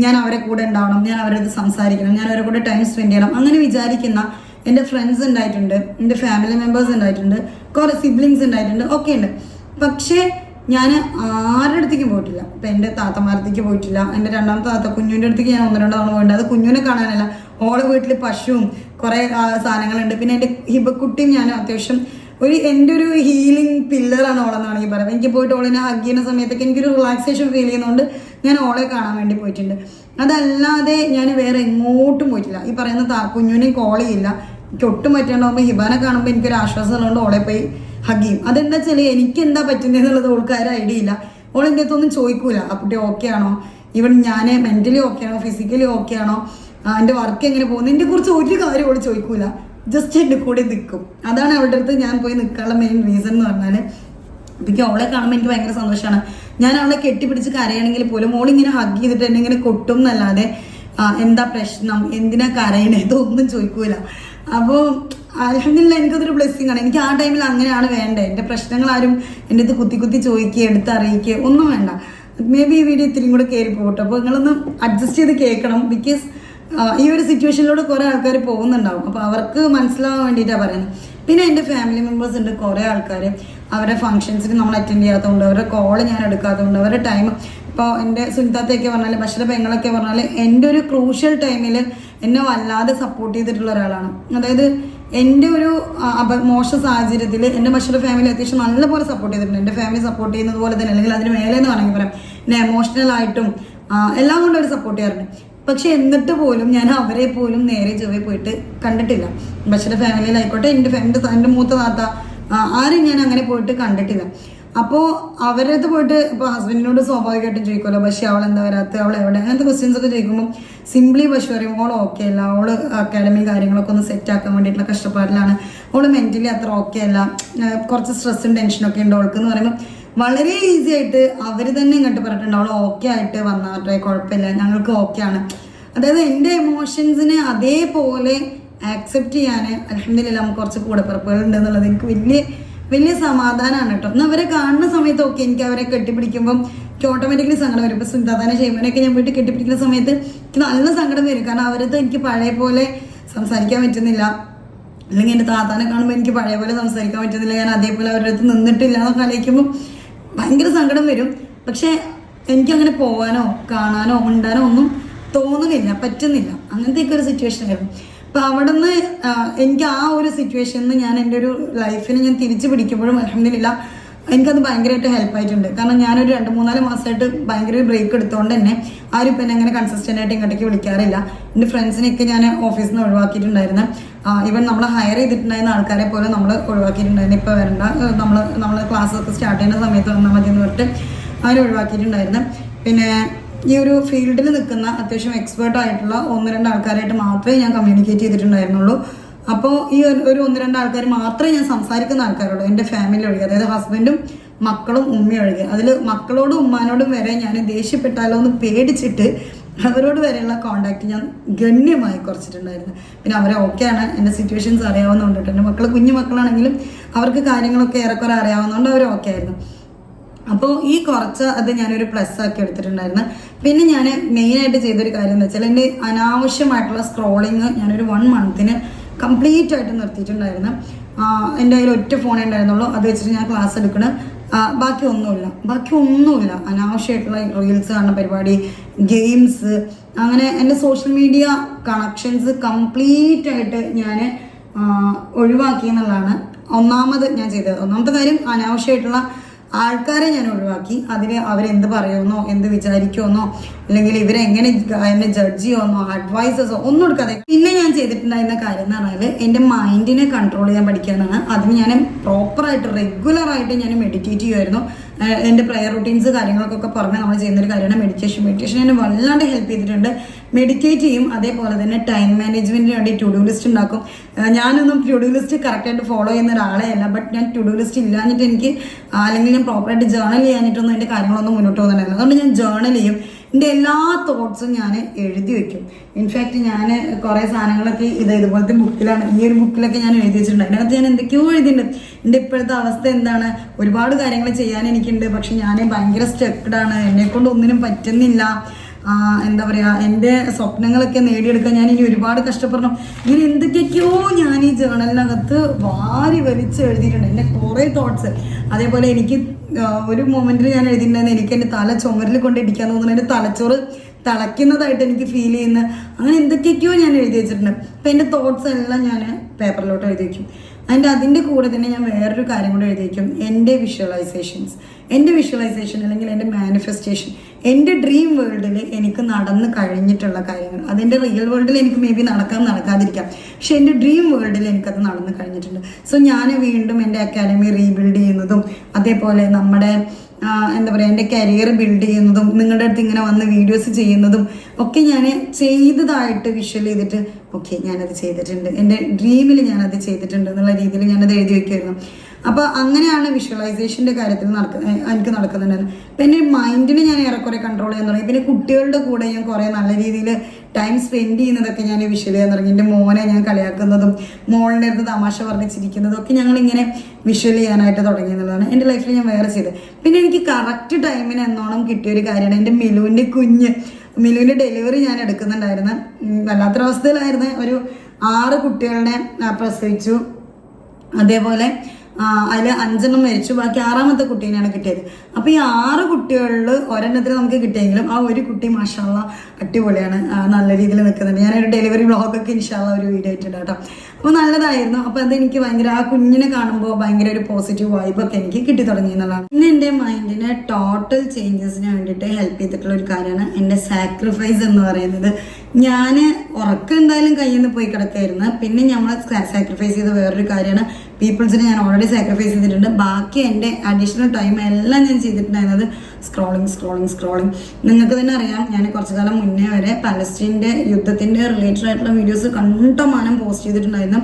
ഞാൻ അവരെ കൂടെ ഉണ്ടാവണം ഞാൻ അവരത് സംസാരിക്കണം ഞാൻ അവരെ കൂടെ ടൈം സ്പെൻഡ് ചെയ്യണം അങ്ങനെ വിചാരിക്കുന്ന എന്റെ ഫ്രണ്ട്സ് ഉണ്ടായിട്ടുണ്ട് എന്റെ ഫാമിലി മെമ്പേഴ്സ് ഉണ്ടായിട്ടുണ്ട് കുറേ സിബ്ലിങ്സ് ഉണ്ടായിട്ടുണ്ട് ഒക്കെ ഉണ്ട്. പക്ഷേ ഞാൻ ആരുടെ അടുത്തേക്കും പോയിട്ടില്ല. ഇപ്പം എന്റെ താത്തമാരത്തേക്ക് പോയിട്ടില്ല. എന്റെ രണ്ടാമത്തെ താത്ത കുഞ്ഞുവിന്റെ അടുത്തേക്ക് ഞാൻ ഒന്ന് രണ്ടോ തവണ പോയിട്ടുണ്ട്. അത് കുഞ്ഞുവിനെ കാണാനല്ല. ഓളെ വീട്ടിൽ പശുവും കുറേ സാധനങ്ങളുണ്ട്. പിന്നെ എന്റെ ഹിബക്കുട്ടിയും ഞാൻ അത്യാവശ്യം ഒരു എന്റെ ഒരു ഹീലിംഗ് പില്ലറാണ് ഓളെന്നാണെങ്കിൽ പറയാം എനിക്ക് പോയിട്ട് ഓളിനെ ഹഗ് ചെയ്യുന്ന സമയത്തൊക്കെ എനിക്കൊരു റിലാക്സേഷൻ ഫീൽ ചെയ്യുന്നതുകൊണ്ട് ഞാൻ ഓളെ കാണാൻ വേണ്ടി പോയിട്ടുണ്ട്. അതല്ലാതെ ഞാൻ വേറെ എങ്ങോട്ടും പോയിട്ടില്ല. ഈ പറയുന്ന താ കുഞ്ഞുവിനെയും കോൾ ചെയ്യില്ല. എനിക്ക് ഒട്ടും പറ്റാണ്ടാവുമ്പോൾ ഹിബാനെ കാണുമ്പോൾ എനിക്കൊരു ആശ്വാസം ഉള്ളതുകൊണ്ട് ഓളെ പോയി ഹഗ് ചെയ്യും. അതെന്താ വെച്ചാൽ എനിക്ക് എന്താ പറ്റുന്നതെന്നുള്ളത് ഓൾക്കാരും ഐഡിയ ഇല്ല. ഓൾ എന്റെ അടുത്തൊന്നും ചോദിക്കൂല. ആ കുട്ടി ഓക്കെ ആണോ? ഇവൻ ഞാൻ മെന്റലി ഓക്കെ ആണോ? ഫിസിക്കലി ഓക്കെ ആണോ? എന്റെ വർക്ക് എങ്ങനെ പോകുന്നു? എന്റെ കുറിച്ച് ഒരു കാര്യം ഓൾ ചോദിക്കൂല. ജസ്റ്റ് എന്റെ കൂടെ നിൽക്കും അതാണ് അവളുടെ അടുത്ത് ഞാൻ പോയി നിൽക്കാനുള്ള മെയിൻ റീസൺ എന്ന് പറഞ്ഞാൽ എനിക്ക് അവളെ കാണുമ്പോൾ എനിക്ക് ഭയങ്കര സന്തോഷമാണ് ഞാൻ അവളെ കെട്ടിപ്പിടിച്ച് കരയണമെങ്കിൽ പോലും ഓളിങ്ങനെ ഹഗ് ചെയ്തിട്ട് എന്നെ ഇങ്ങനെ കൊട്ടും എന്നല്ലാതെ എന്താ പ്രശ്നം? എന്തിനാ കരയണേ? ഇതൊന്നും ചോദിക്കൂല. അപ്പോൾ അലഹമില്ല എനിക്കതൊരു ബ്ലെസ്സിങ് ആണ്. എനിക്ക് ആ ടൈമിൽ അങ്ങനെയാണ് വേണ്ടത് എന്റെ പ്രശ്നങ്ങൾ ആരും എന്റെ അടുത്ത് കുത്തി കുത്തി ചോദിക്കുക എടുത്ത് അറിയിക്കുക ഒന്നും വേണ്ട. മേ ബി ഈ വീഡിയോ ഇത്തിരി കൂടെ കയറി പോകട്ടെ. അപ്പോൾ നിങ്ങളൊന്ന് അഡ്ജസ്റ്റ് ചെയ്ത് കേൾക്കണം. ബിക്കോസ് ഈ ഒരു സിറ്റുവേഷനിലൂടെ കുറേ ആൾക്കാർ പോകുന്നുണ്ടാവും. അപ്പോൾ അവർക്ക് മനസ്സിലാവാൻ വേണ്ടിയിട്ടാണ് പറയുന്നത് പിന്നെ എന്റെ ഫാമിലി മെമ്പേഴ്സ് ഉണ്ട് കുറേ ആൾക്കാർ അവരുടെ ഫംഗ്ഷൻസിന് നമ്മൾ അറ്റൻഡ് ചെയ്യാത്തതുകൊണ്ട് അവരുടെ കോൾ ഞാൻ എടുക്കാത്തതുകൊണ്ട് അവരുടെ ടൈം ഇപ്പോൾ എന്റെ സുനിതാത്തൊക്കെ പറഞ്ഞാൽ ബഷീർ പെങ്ങളൊക്കെ പറഞ്ഞാൽ എന്റെ ഒരു ക്രൂഷ്യൽ ടൈമിൽ എന്നെ വല്ലാതെ സപ്പോർട്ട് ചെയ്തിട്ടുള്ള ഒരാളാണ്. അതായത് എന്റെ ഒരു മോശ സാഹചര്യത്തിൽ എന്റെ ബഷീർ ഫാമിലി അത്യാവശ്യം നല്ലപോലെ സപ്പോർട്ട് ചെയ്തിട്ടുണ്ട്. എന്റെ ഫാമിലി സപ്പോർട്ട് ചെയ്യുന്നത് പോലെ തന്നെ അല്ലെങ്കിൽ അതിന് മേലെ എന്ന് വേണമെങ്കിൽ പറയാം എന്നെ എമോഷണൽ ആയിട്ടും എല്ലാം കൊണ്ടും അവർ സപ്പോർട്ട് ചെയ്യാറുണ്ട്. പക്ഷെ എന്നിട്ട് പോലും ഞാൻ അവരെ പോലും നേരെ ചൊവ്വേ പോയിട്ട് കണ്ടിട്ടില്ല. ബഷീർ ഫാമിലിയിലായിക്കോട്ടെ എന്റെ എന്റെ എന്റെ മൂത്ത താത്ത ആരും ഞാൻ അങ്ങനെ പോയിട്ട് കണ്ടിട്ടില്ല. അപ്പോൾ അവരത് പോയിട്ട് ഇപ്പോൾ ഹസ്ബൻഡിനോട് സ്വാഭാവികമായിട്ടും ചോദിക്കുമല്ലോ പക്ഷേ അവൾ എന്താ വരാത്ത? അവൾ എവിടെ? അങ്ങനത്തെ ക്വസ്റ്റ്യൻസ് ഒക്കെ ചോദിക്കുമ്പോൾ സിംപ്ലി പക്ഷെ പറയും ഓൾ ഓക്കെ അല്ല. അവൾ അക്കാഡമി കാര്യങ്ങളൊക്കെ ഒന്ന് സെറ്റ് ആക്കാൻ വേണ്ടിയിട്ടുള്ള കഷ്ടപ്പാടിലാണ്. അവൾ മെന്റലി അത്ര ഓക്കെ അല്ല. കുറച്ച് സ്ട്രെസ്സും ടെൻഷനൊക്കെ ഉണ്ട് അവൾക്ക് എന്ന് പറയുമ്പോൾ വളരെ ഈസി ആയിട്ട് അവർ തന്നെ ഇങ്ങോട്ട് പറഞ്ഞിട്ടുണ്ട് അവൾ ഓക്കെ ആയിട്ട് വന്നാട്ടെ കുഴപ്പമില്ല. ഞങ്ങൾക്ക് ഓക്കെ ആണ്. അതായത് എന്റെ എമോഷൻസിനെ അതേപോലെ ആക്സെപ്റ്റ് ചെയ്യാൻ അലഹമില്ല നമുക്ക് കുറച്ച് കൂടെ ഉണ്ട് എന്നുള്ളത് എനിക്ക് വലിയ വലിയ സമാധാനമാണ് കേട്ടോ. എന്നാൽ അവരെ കാണുന്ന സമയത്ത് ഓക്കെ എനിക്ക് അവരെ കെട്ടിപ്പിടിക്കുമ്പം എനിക്ക് ഓട്ടോമാറ്റിക്കലി സങ്കടം വരും. ഇപ്പം സുന്ദാതാന ഷെയ്മനൊക്കെ ഞാൻ വീട്ടിൽ കെട്ടിപ്പിടിക്കുന്ന സമയത്ത് എനിക്ക് നല്ല സങ്കടം വരും. കാരണം അവരത് എനിക്ക് പഴയ പോലെ സംസാരിക്കാൻ പറ്റുന്നില്ല. അല്ലെങ്കിൽ എന്റെ താത്താനെ കാണുമ്പോൾ എനിക്ക് പഴയ പോലെ സംസാരിക്കാൻ പറ്റുന്നില്ല. ഞാൻ അതേപോലെ അവരുടെ അടുത്ത് നിന്നിട്ടില്ല എന്നൊക്കെ ആലോചിക്കുമ്പോൾ ഭയങ്കര സങ്കടം വരും. പക്ഷേ എനിക്കങ്ങനെ പോകാനോ കാണാനോ ഉണ്ടാനോ ഒന്നും തോന്നുന്നില്ല പറ്റുന്നില്ല. അങ്ങനത്തെയൊക്കെ ഒരു സിറ്റുവേഷൻ ആയിരുന്നു. അപ്പം അവിടെ നിന്ന് എനിക്ക് ആ ഒരു സിറ്റുവേഷനിൽ ഞാൻ എന്റെ ഒരു ലൈഫിനെ ഞാൻ തിരിച്ചു പിടിക്കുമ്പോഴും അലഹമില്ല എനിക്കത് ഭയങ്കരമായിട്ട് ഹെൽപ്പ് ആയിട്ടുണ്ട്. കാരണം ഞാനൊരു രണ്ട് മൂന്നാൽ മാസമായിട്ട് ഭയങ്കര ഒരു ബ്രേക്ക് എടുത്തുകൊണ്ട് തന്നെ ആരും ഇപ്പം എന്നെ അങ്ങനെ കൺസിസ്റ്റന്റ് ആയിട്ട് ഇങ്ങോട്ടേക്ക് വിളിക്കാറില്ല. എന്റെ ഫ്രണ്ട്സിനെയൊക്കെ ഞാൻ ഓഫീസിൽ നിന്ന് ഒഴിവാക്കിയിട്ടുണ്ടായിരുന്നു. ഈവൻ നമ്മൾ ഹയർ ചെയ്തിട്ടുണ്ടായിരുന്ന ആൾക്കാരെ പോലും നമ്മൾ ഒഴിവാക്കിയിട്ടുണ്ടായിരുന്നു. ഇപ്പോൾ വരണ്ട നമ്മൾ നമ്മൾ ക്ലാസ്സൊക്കെ സ്റ്റാർട്ട് ചെയ്യുന്ന സമയത്ത് വന്നാൽ മതി എന്ന് പറഞ്ഞിട്ട് അവരെ ഒഴിവാക്കിയിട്ടുണ്ടായിരുന്നു. പിന്നെ ഈ ഒരു ഫീൽഡിൽ നിൽക്കുന്ന അത്യാവശ്യം എക്സ്പേർട്ട് ആയിട്ടുള്ള ഒന്ന് രണ്ട് ആൾക്കാരായിട്ട് മാത്രമേ ഞാൻ കമ്മ്യൂണിക്കേറ്റ് ചെയ്തിട്ടുണ്ടായിരുന്നുള്ളൂ. അപ്പോൾ ഈ ഒരു- ഒന്ന് രണ്ട് ആൾക്കാർ മാത്രമേ ഞാൻ സംസാരിക്കുന്ന ആൾക്കാരുള്ളൂ എന്റെ ഫാമിലി ഒഴികെ അതായത് ഹസ്ബൻഡും മക്കളും ഉമ്മയും ഒഴികെ അതിൽ മക്കളോടും ഉമ്മാനോടും വരെ ഞാൻ ദേഷ്യപ്പെട്ടാലോ എന്ന് പേടിച്ചിട്ട് അവരോട് വരെയുള്ള കോണ്ടാക്ട് ഞാൻ ഗണ്യമായി കുറച്ചിട്ടുണ്ടായിരുന്നു. പിന്നെ അവരെ ഓക്കെയാണ് എന്റെ സിറ്റുവേഷൻസ് അറിയാവുന്നതുകൊണ്ട്. എന്റെ മക്കൾ കുഞ്ഞു മക്കളാണെങ്കിലും അവർക്ക് കാര്യങ്ങളൊക്കെ ഏറെക്കുറെ അറിയാവുന്നതുകൊണ്ട് അവർ ഓക്കെ ആയിരുന്നു. അപ്പോൾ ഈ കുറച്ച് അത് ഞാനൊരു പ്ലസ് ആക്കി എടുത്തിട്ടുണ്ടായിരുന്നു. പിന്നെ ഞാൻ മെയിൻ മെയിനായിട്ട് ചെയ്തൊരു കാര്യം എന്ന് വെച്ചാൽ എന്റെ അനാവശ്യമായിട്ടുള്ള സ്ക്രോളിങ് ഞാനൊരു വൺ മന്തിന് കംപ്ലീറ്റ് ആയിട്ട് നിർത്തിയിട്ടുണ്ടായിരുന്നു. എന്റെ കയ്യിൽ ഒറ്റ ഫോണേ ഉണ്ടായിരുന്നുള്ളൂ. അത് വെച്ചിട്ട് ഞാൻ ക്ലാസ് എടുക്കണം. ബാക്കി ഒന്നുമില്ല. ബാക്കി ഒന്നുമില്ല. അനാവശ്യമായിട്ടുള്ള റീൽസ് കാണുന്ന പരിപാടി ഗെയിംസ് അങ്ങനെ എന്റെ സോഷ്യൽ മീഡിയ കണക്ഷൻസ് കംപ്ലീറ്റ് ആയിട്ട് ഞാൻ ഒഴിവാക്കി എന്നുള്ളതാണ് ഒന്നാമത് ഞാൻ ചെയ്തത്. ഒന്നാമത്തെ കാര്യം അനാവശ്യമായിട്ടുള്ള ആൾക്കാരെ ഞാൻ ഒഴിവാക്കി. അതിന് അവരെന്ത് പറയുമെന്നോ എന്ത് വിചാരിക്കുമെന്നോ അല്ലെങ്കിൽ ഇവരെങ്ങനെ എന്നെ ജഡ്ജ് ചെയ്യുമെന്നോ അഡ്വൈസസോ ഒന്നും എടുക്കാതെ. പിന്നെ ഞാൻ ചെയ്തിട്ടുണ്ടായിരുന്ന കാര്യം എന്ന് പറഞ്ഞാൽ എന്റെ മൈൻഡിനെ കൺട്രോൾ ചെയ്യാൻ പഠിക്കാനാണ്. അതിന് ഞാൻ പ്രോപ്പറായിട്ട് റെഗുലറായിട്ട് ഞാൻ മെഡിറ്റേറ്റ് ചെയ്യുമായിരുന്നു. എന്റെ പ്രയർ റൂട്ടീൻസ് കാര്യങ്ങൾക്കൊക്കെ പറഞ്ഞ് നമ്മൾ ചെയ്യുന്ന ഒരു കാര്യമാണ് മെഡിറ്റേഷൻ മെഡിറ്റേഷൻ എന്നെ വല്ലാണ്ട് ഹെൽപ്പ് ചെയ്തിട്ടുണ്ട്. മെഡിറ്റേറ്റ് ചെയ്യും. അതേപോലെ തന്നെ ടൈം മാനേജ്മെന്റിന് വേണ്ടി ടു ഡു ലിസ്റ്റ് ഉണ്ടാക്കും ഞാനൊന്നും ടു ഡു ലിസ്റ്റ് കറക്റ്റായിട്ട് ഫോളോ ചെയ്യുന്ന ഒരാളെ അല്ല. ബട്ട് ഞാൻ ടു ഡു ലിസ്റ്റ് ഇല്ലാഞ്ഞിട്ട് എനിക്ക് അല്ലെങ്കിൽ ഞാൻ പ്രോപ്പറായിട്ട് ജേർണൽ ചെയ്യാനിട്ടൊന്നും എന്റെ കാര്യങ്ങളൊന്നും മുന്നോട്ട് പോകുന്നുണ്ടായിരുന്നു അതുകൊണ്ട് ഞാൻ ജേർണൽ ചെയ്യും. എന്റെ എല്ലാ തോട്ട്സും ഞാൻ എഴുതി വെക്കും. ഇൻഫാക്റ്റ് ഞാൻ കുറേ സാധനങ്ങളൊക്കെ ഇത് ഇതുപോലത്തെ ബുക്കിലാണ് ഈ ഒരു ബുക്കിലൊക്കെ ഞാൻ എഴുതി വെച്ചിട്ടുണ്ട്. അതിനകത്ത് ഞാൻ എന്തൊക്കെയോ എഴുതിയിട്ടുണ്ട്. എന്റെ ഇപ്പോഴത്തെ അവസ്ഥ എന്താണ്? ഒരുപാട് കാര്യങ്ങൾ ചെയ്യാൻ എനിക്കുണ്ട്. പക്ഷെ ഞാൻ ഭയങ്കര സ്റ്റക്ക്ഡ് എന്നെക്കൊണ്ട് എന്നെ ഒന്നിനും പറ്റുന്നില്ല. എന്താ പറയാ എന്റെ സ്വപ്നങ്ങളൊക്കെ നേടിയെടുക്കാൻ ഞാൻ ഇനി ഒരുപാട് കഷ്ടപ്പെടണം. ഇങ്ങനെ എന്തൊക്കെയൊക്കെയോ ഞാൻ ഈ ജേണലിനകത്ത് വാരി വലിച്ച് എഴുതിയിട്ടുണ്ട്. എന്റെ കുറേ തോട്ട്സ് അതേപോലെ എനിക്ക് ഒരു മൊമെന്റിൽ ഞാൻ എഴുതിയിട്ടുണ്ടായിരുന്നു എനിക്ക് എന്റെ തല ചുമരിൽ കൊണ്ട് ഇടിക്കാൻ തോന്നുന്നു. എന്റെ തലച്ചോറ് തിളയ്ക്കുന്നതായിട്ട് എനിക്ക് ഫീൽ ചെയ്യുന്ന അങ്ങനെ എന്തൊക്കെയൊക്കെയോ ഞാൻ എഴുതി വെച്ചിട്ടുണ്ട്. അപ്പം എന്റെ തോട്ട്സ് എല്ലാം ഞാൻ പേപ്പറിലോട്ട് എഴുതി വയ്ക്കും അതിന്റെ അതിന്റെ കൂടെ തന്നെ ഞാൻ വേറൊരു കാര്യം കൂടെ എഴുതി വയ്ക്കും എന്റെ വിഷ്വലൈസേഷൻസ് എന്റെ വിഷ്വലൈസേഷൻ അല്ലെങ്കിൽ എന്റെ മാനിഫെസ്റ്റേഷൻ എന്റെ ഡ്രീം വേൾഡിൽ എനിക്ക് നടന്ന് കഴിഞ്ഞിട്ടുള്ള കാര്യങ്ങൾ. അതിന്റെ റിയൽ വേൾഡിൽ എനിക്ക് മേ ബി നടക്കാൻ നടക്കാതിരിക്കാം. പക്ഷെ എന്റെ ഡ്രീം വേൾഡിൽ എനിക്കത് നടന്ന് കഴിഞ്ഞിട്ടുണ്ട്. സോ ഞാൻ വീണ്ടും എന്റെ അക്കാഡമി റീബിൽഡ് ചെയ്യുന്നതും അതേപോലെ നമ്മുടെ എന്താ പറയുക എന്റെ കരിയർ ബിൽഡ് ചെയ്യുന്നതും നിങ്ങളുടെ അടുത്ത് ഇങ്ങനെ വന്ന് വീഡിയോസ് ചെയ്യുന്നതും ഒക്കെ ഞാൻ ചെയ്തതായിട്ട് വിഷ്വൽ ചെയ്തിട്ട് ഓക്കെ ഞാനത് ചെയ്തിട്ടുണ്ട്. എന്റെ ഡ്രീമിൽ ഞാനത് ചെയ്തിട്ടുണ്ട് എന്നുള്ള രീതിയിൽ ഞാനത് എഴുതി വെക്കുമായിരുന്നു അപ്പോൾ അങ്ങനെയാണ് വിഷ്വലൈസേഷന്റെ കാര്യത്തിൽ നടക്കുന്നത് എനിക്ക് നടക്കുന്നുണ്ടായിരുന്നു പിന്നെ മൈൻഡിനെ ഞാൻ ഏറെക്കുറെ കൺട്രോൾ ചെയ്യാൻ തുടങ്ങി. പിന്നെ കുട്ടികളുടെ കൂടെ ഞാൻ കുറേ നല്ല രീതിയിൽ ടൈം സ്പെൻഡ് ചെയ്യുന്നതൊക്കെ ഞാൻ വിഷ്വൽ ചെയ്യാൻ തുടങ്ങി. എന്റെ മോനെ ഞാൻ കളിയാക്കുന്നതും മോളിന്റെ അടുത്ത് തമാശ വർദ്ധിച്ചിരിക്കുന്നതും ഒക്കെ ഞങ്ങൾ ഇങ്ങനെ വിഷ്വൽ ചെയ്യാനായിട്ട് തുടങ്ങി എന്നുള്ളതാണ് എന്റെ ലൈഫിൽ ഞാൻ വേറെ ചെയ്തത്. പിന്നെ എനിക്ക് കറക്റ്റ് ടൈമിന് എന്നോണം കിട്ടിയ ഒരു കാര്യമാണ്. എന്റെ മിലുവിന്റെ കുഞ്ഞ് മിലുവിന്റെ ഡെലിവറി ഞാൻ എടുക്കുന്നുണ്ടായിരുന്നു. വല്ലാത്തൊരവസ്ഥയിലായിരുന്നു ഒരു ആറ് കുട്ടികളെ പ്രസവിച്ചു. അതേപോലെ അതിൽ അഞ്ചെണ്ണം മരിച്ചു. ബാക്കി ആറാമത്തെ കുട്ടീനെയാണ് കിട്ടിയത്. അപ്പോൾ ഈ ആറ് കുട്ടികളിൽ ഒരെണ്ണത്തിന് നമുക്ക് കിട്ടിയെങ്കിലും ആ ഒരു കുട്ടി മാഷാള്ള അടിപൊളിയാണ്. നല്ല രീതിയിൽ നിൽക്കുന്നുണ്ട് ഞാനൊരു ഡെലിവറി ബ്ലോഗൊക്കെ ഇൻഷാള്ള ഒരു വീഡിയോ ഇട്ടിട്ടുണ്ട് കേട്ടോ അപ്പോൾ നല്ലതായിരുന്നു. അപ്പോൾ അതെനിക്ക് ഭയങ്കര ആ കുഞ്ഞിനെ കാണുമ്പോൾ ഭയങ്കര ഒരു പോസിറ്റീവ് വൈബൊക്കെ എനിക്ക് കിട്ടി തുടങ്ങി എന്നുള്ളതാണ്. പിന്നെ എന്റെ മൈൻഡിനെ ടോട്ടൽ ചേഞ്ചസിന് വേണ്ടിയിട്ട് ഹെൽപ്പ് ചെയ്തിട്ടുള്ള ഒരു കാര്യമാണ് എന്റെ സാക്രിഫൈസ് എന്ന് പറയുന്നത്. ഞാൻ ഉറക്കം എന്തായാലും കയ്യിൽ നിന്ന് പോയി കിടക്കായിരുന്നു. പിന്നെ നമ്മൾ സാക്രിഫൈസ് ചെയ്ത വേറൊരു കാര്യമാണ്. പീപ്പിൾസിനെ ഞാൻ ഓൾറെഡി സാക്രിഫൈസ് ചെയ്തിട്ടുണ്ട്. ബാക്കി എന്റെ അഡീഷണൽ ടൈം എല്ലാം ഞാൻ ചെയ്തിട്ടുണ്ടായിരുന്നത് സ്ക്രോളിങ് സ്ക്രോളിങ് സ്ക്രോളിങ് നിങ്ങൾക്ക് തന്നെ അറിയാം ഞാൻ കുറച്ച് കാലം മുന്നേ വരെ പലസ്റ്റീന്റെ യുദ്ധത്തിന്റെ റിലേറ്റഡ് ആയിട്ടുള്ള വീഡിയോസ് കണ്ടമാനം പോസ്റ്റ് ചെയ്തിട്ടുണ്ടായിരുന്നു.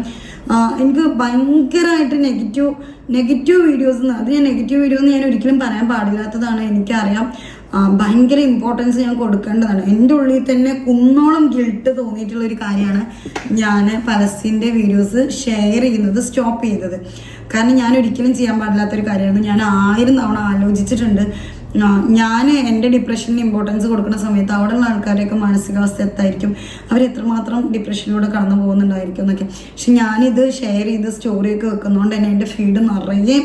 എനിക്ക് ഭയങ്കരമായിട്ട് നെഗറ്റീവ് നെഗറ്റീവ് വീഡിയോസ് അത് ഞാൻ നെഗറ്റീവ് വീഡിയോ എന്ന് ഞാൻ ഒരിക്കലും പറയാൻ പാടില്ലാത്തതാണ് എനിക്കറിയാം. ഭയങ്കര ഇമ്പോർട്ടൻസ് ഞാൻ കൊടുക്കേണ്ടതാണ്. എന്റെ ഉള്ളിൽ തന്നെ കുന്നോളം ഗിൽട്ട് തോന്നിയിട്ടുള്ള ഒരു കാര്യമാണ് ഞാൻ പലസ്തീന്റെ വീഡിയോസ് ഷെയർ ചെയ്യുന്നത് സ്റ്റോപ്പ് ചെയ്തത് കാരണം ഞാൻ ഒരിക്കലും ചെയ്യാൻ പാടില്ലാത്തൊരു കാര്യമാണ്. ഞാൻ ആയിരം തവണ ആലോചിച്ചിട്ടുണ്ട്. ഞാൻ എന്റെ ഡിപ്രഷന് ഇമ്പോർട്ടൻസ് കൊടുക്കുന്ന സമയത്ത് അവിടെയുള്ള ആൾക്കാരുടെയൊക്കെ മാനസികാവസ്ഥ എത്തായിരിക്കും. അവർ എത്രമാത്രം ഡിപ്രഷനിലൂടെ കടന്നു പോകുന്നുണ്ടായിരിക്കും എന്നൊക്കെ. പക്ഷെ ഞാനിത് ഷെയർ ചെയ്ത് സ്റ്റോറിയൊക്കെ വെക്കുന്നതുകൊണ്ട് തന്നെ എന്റെ ഫീഡ് നിറയെ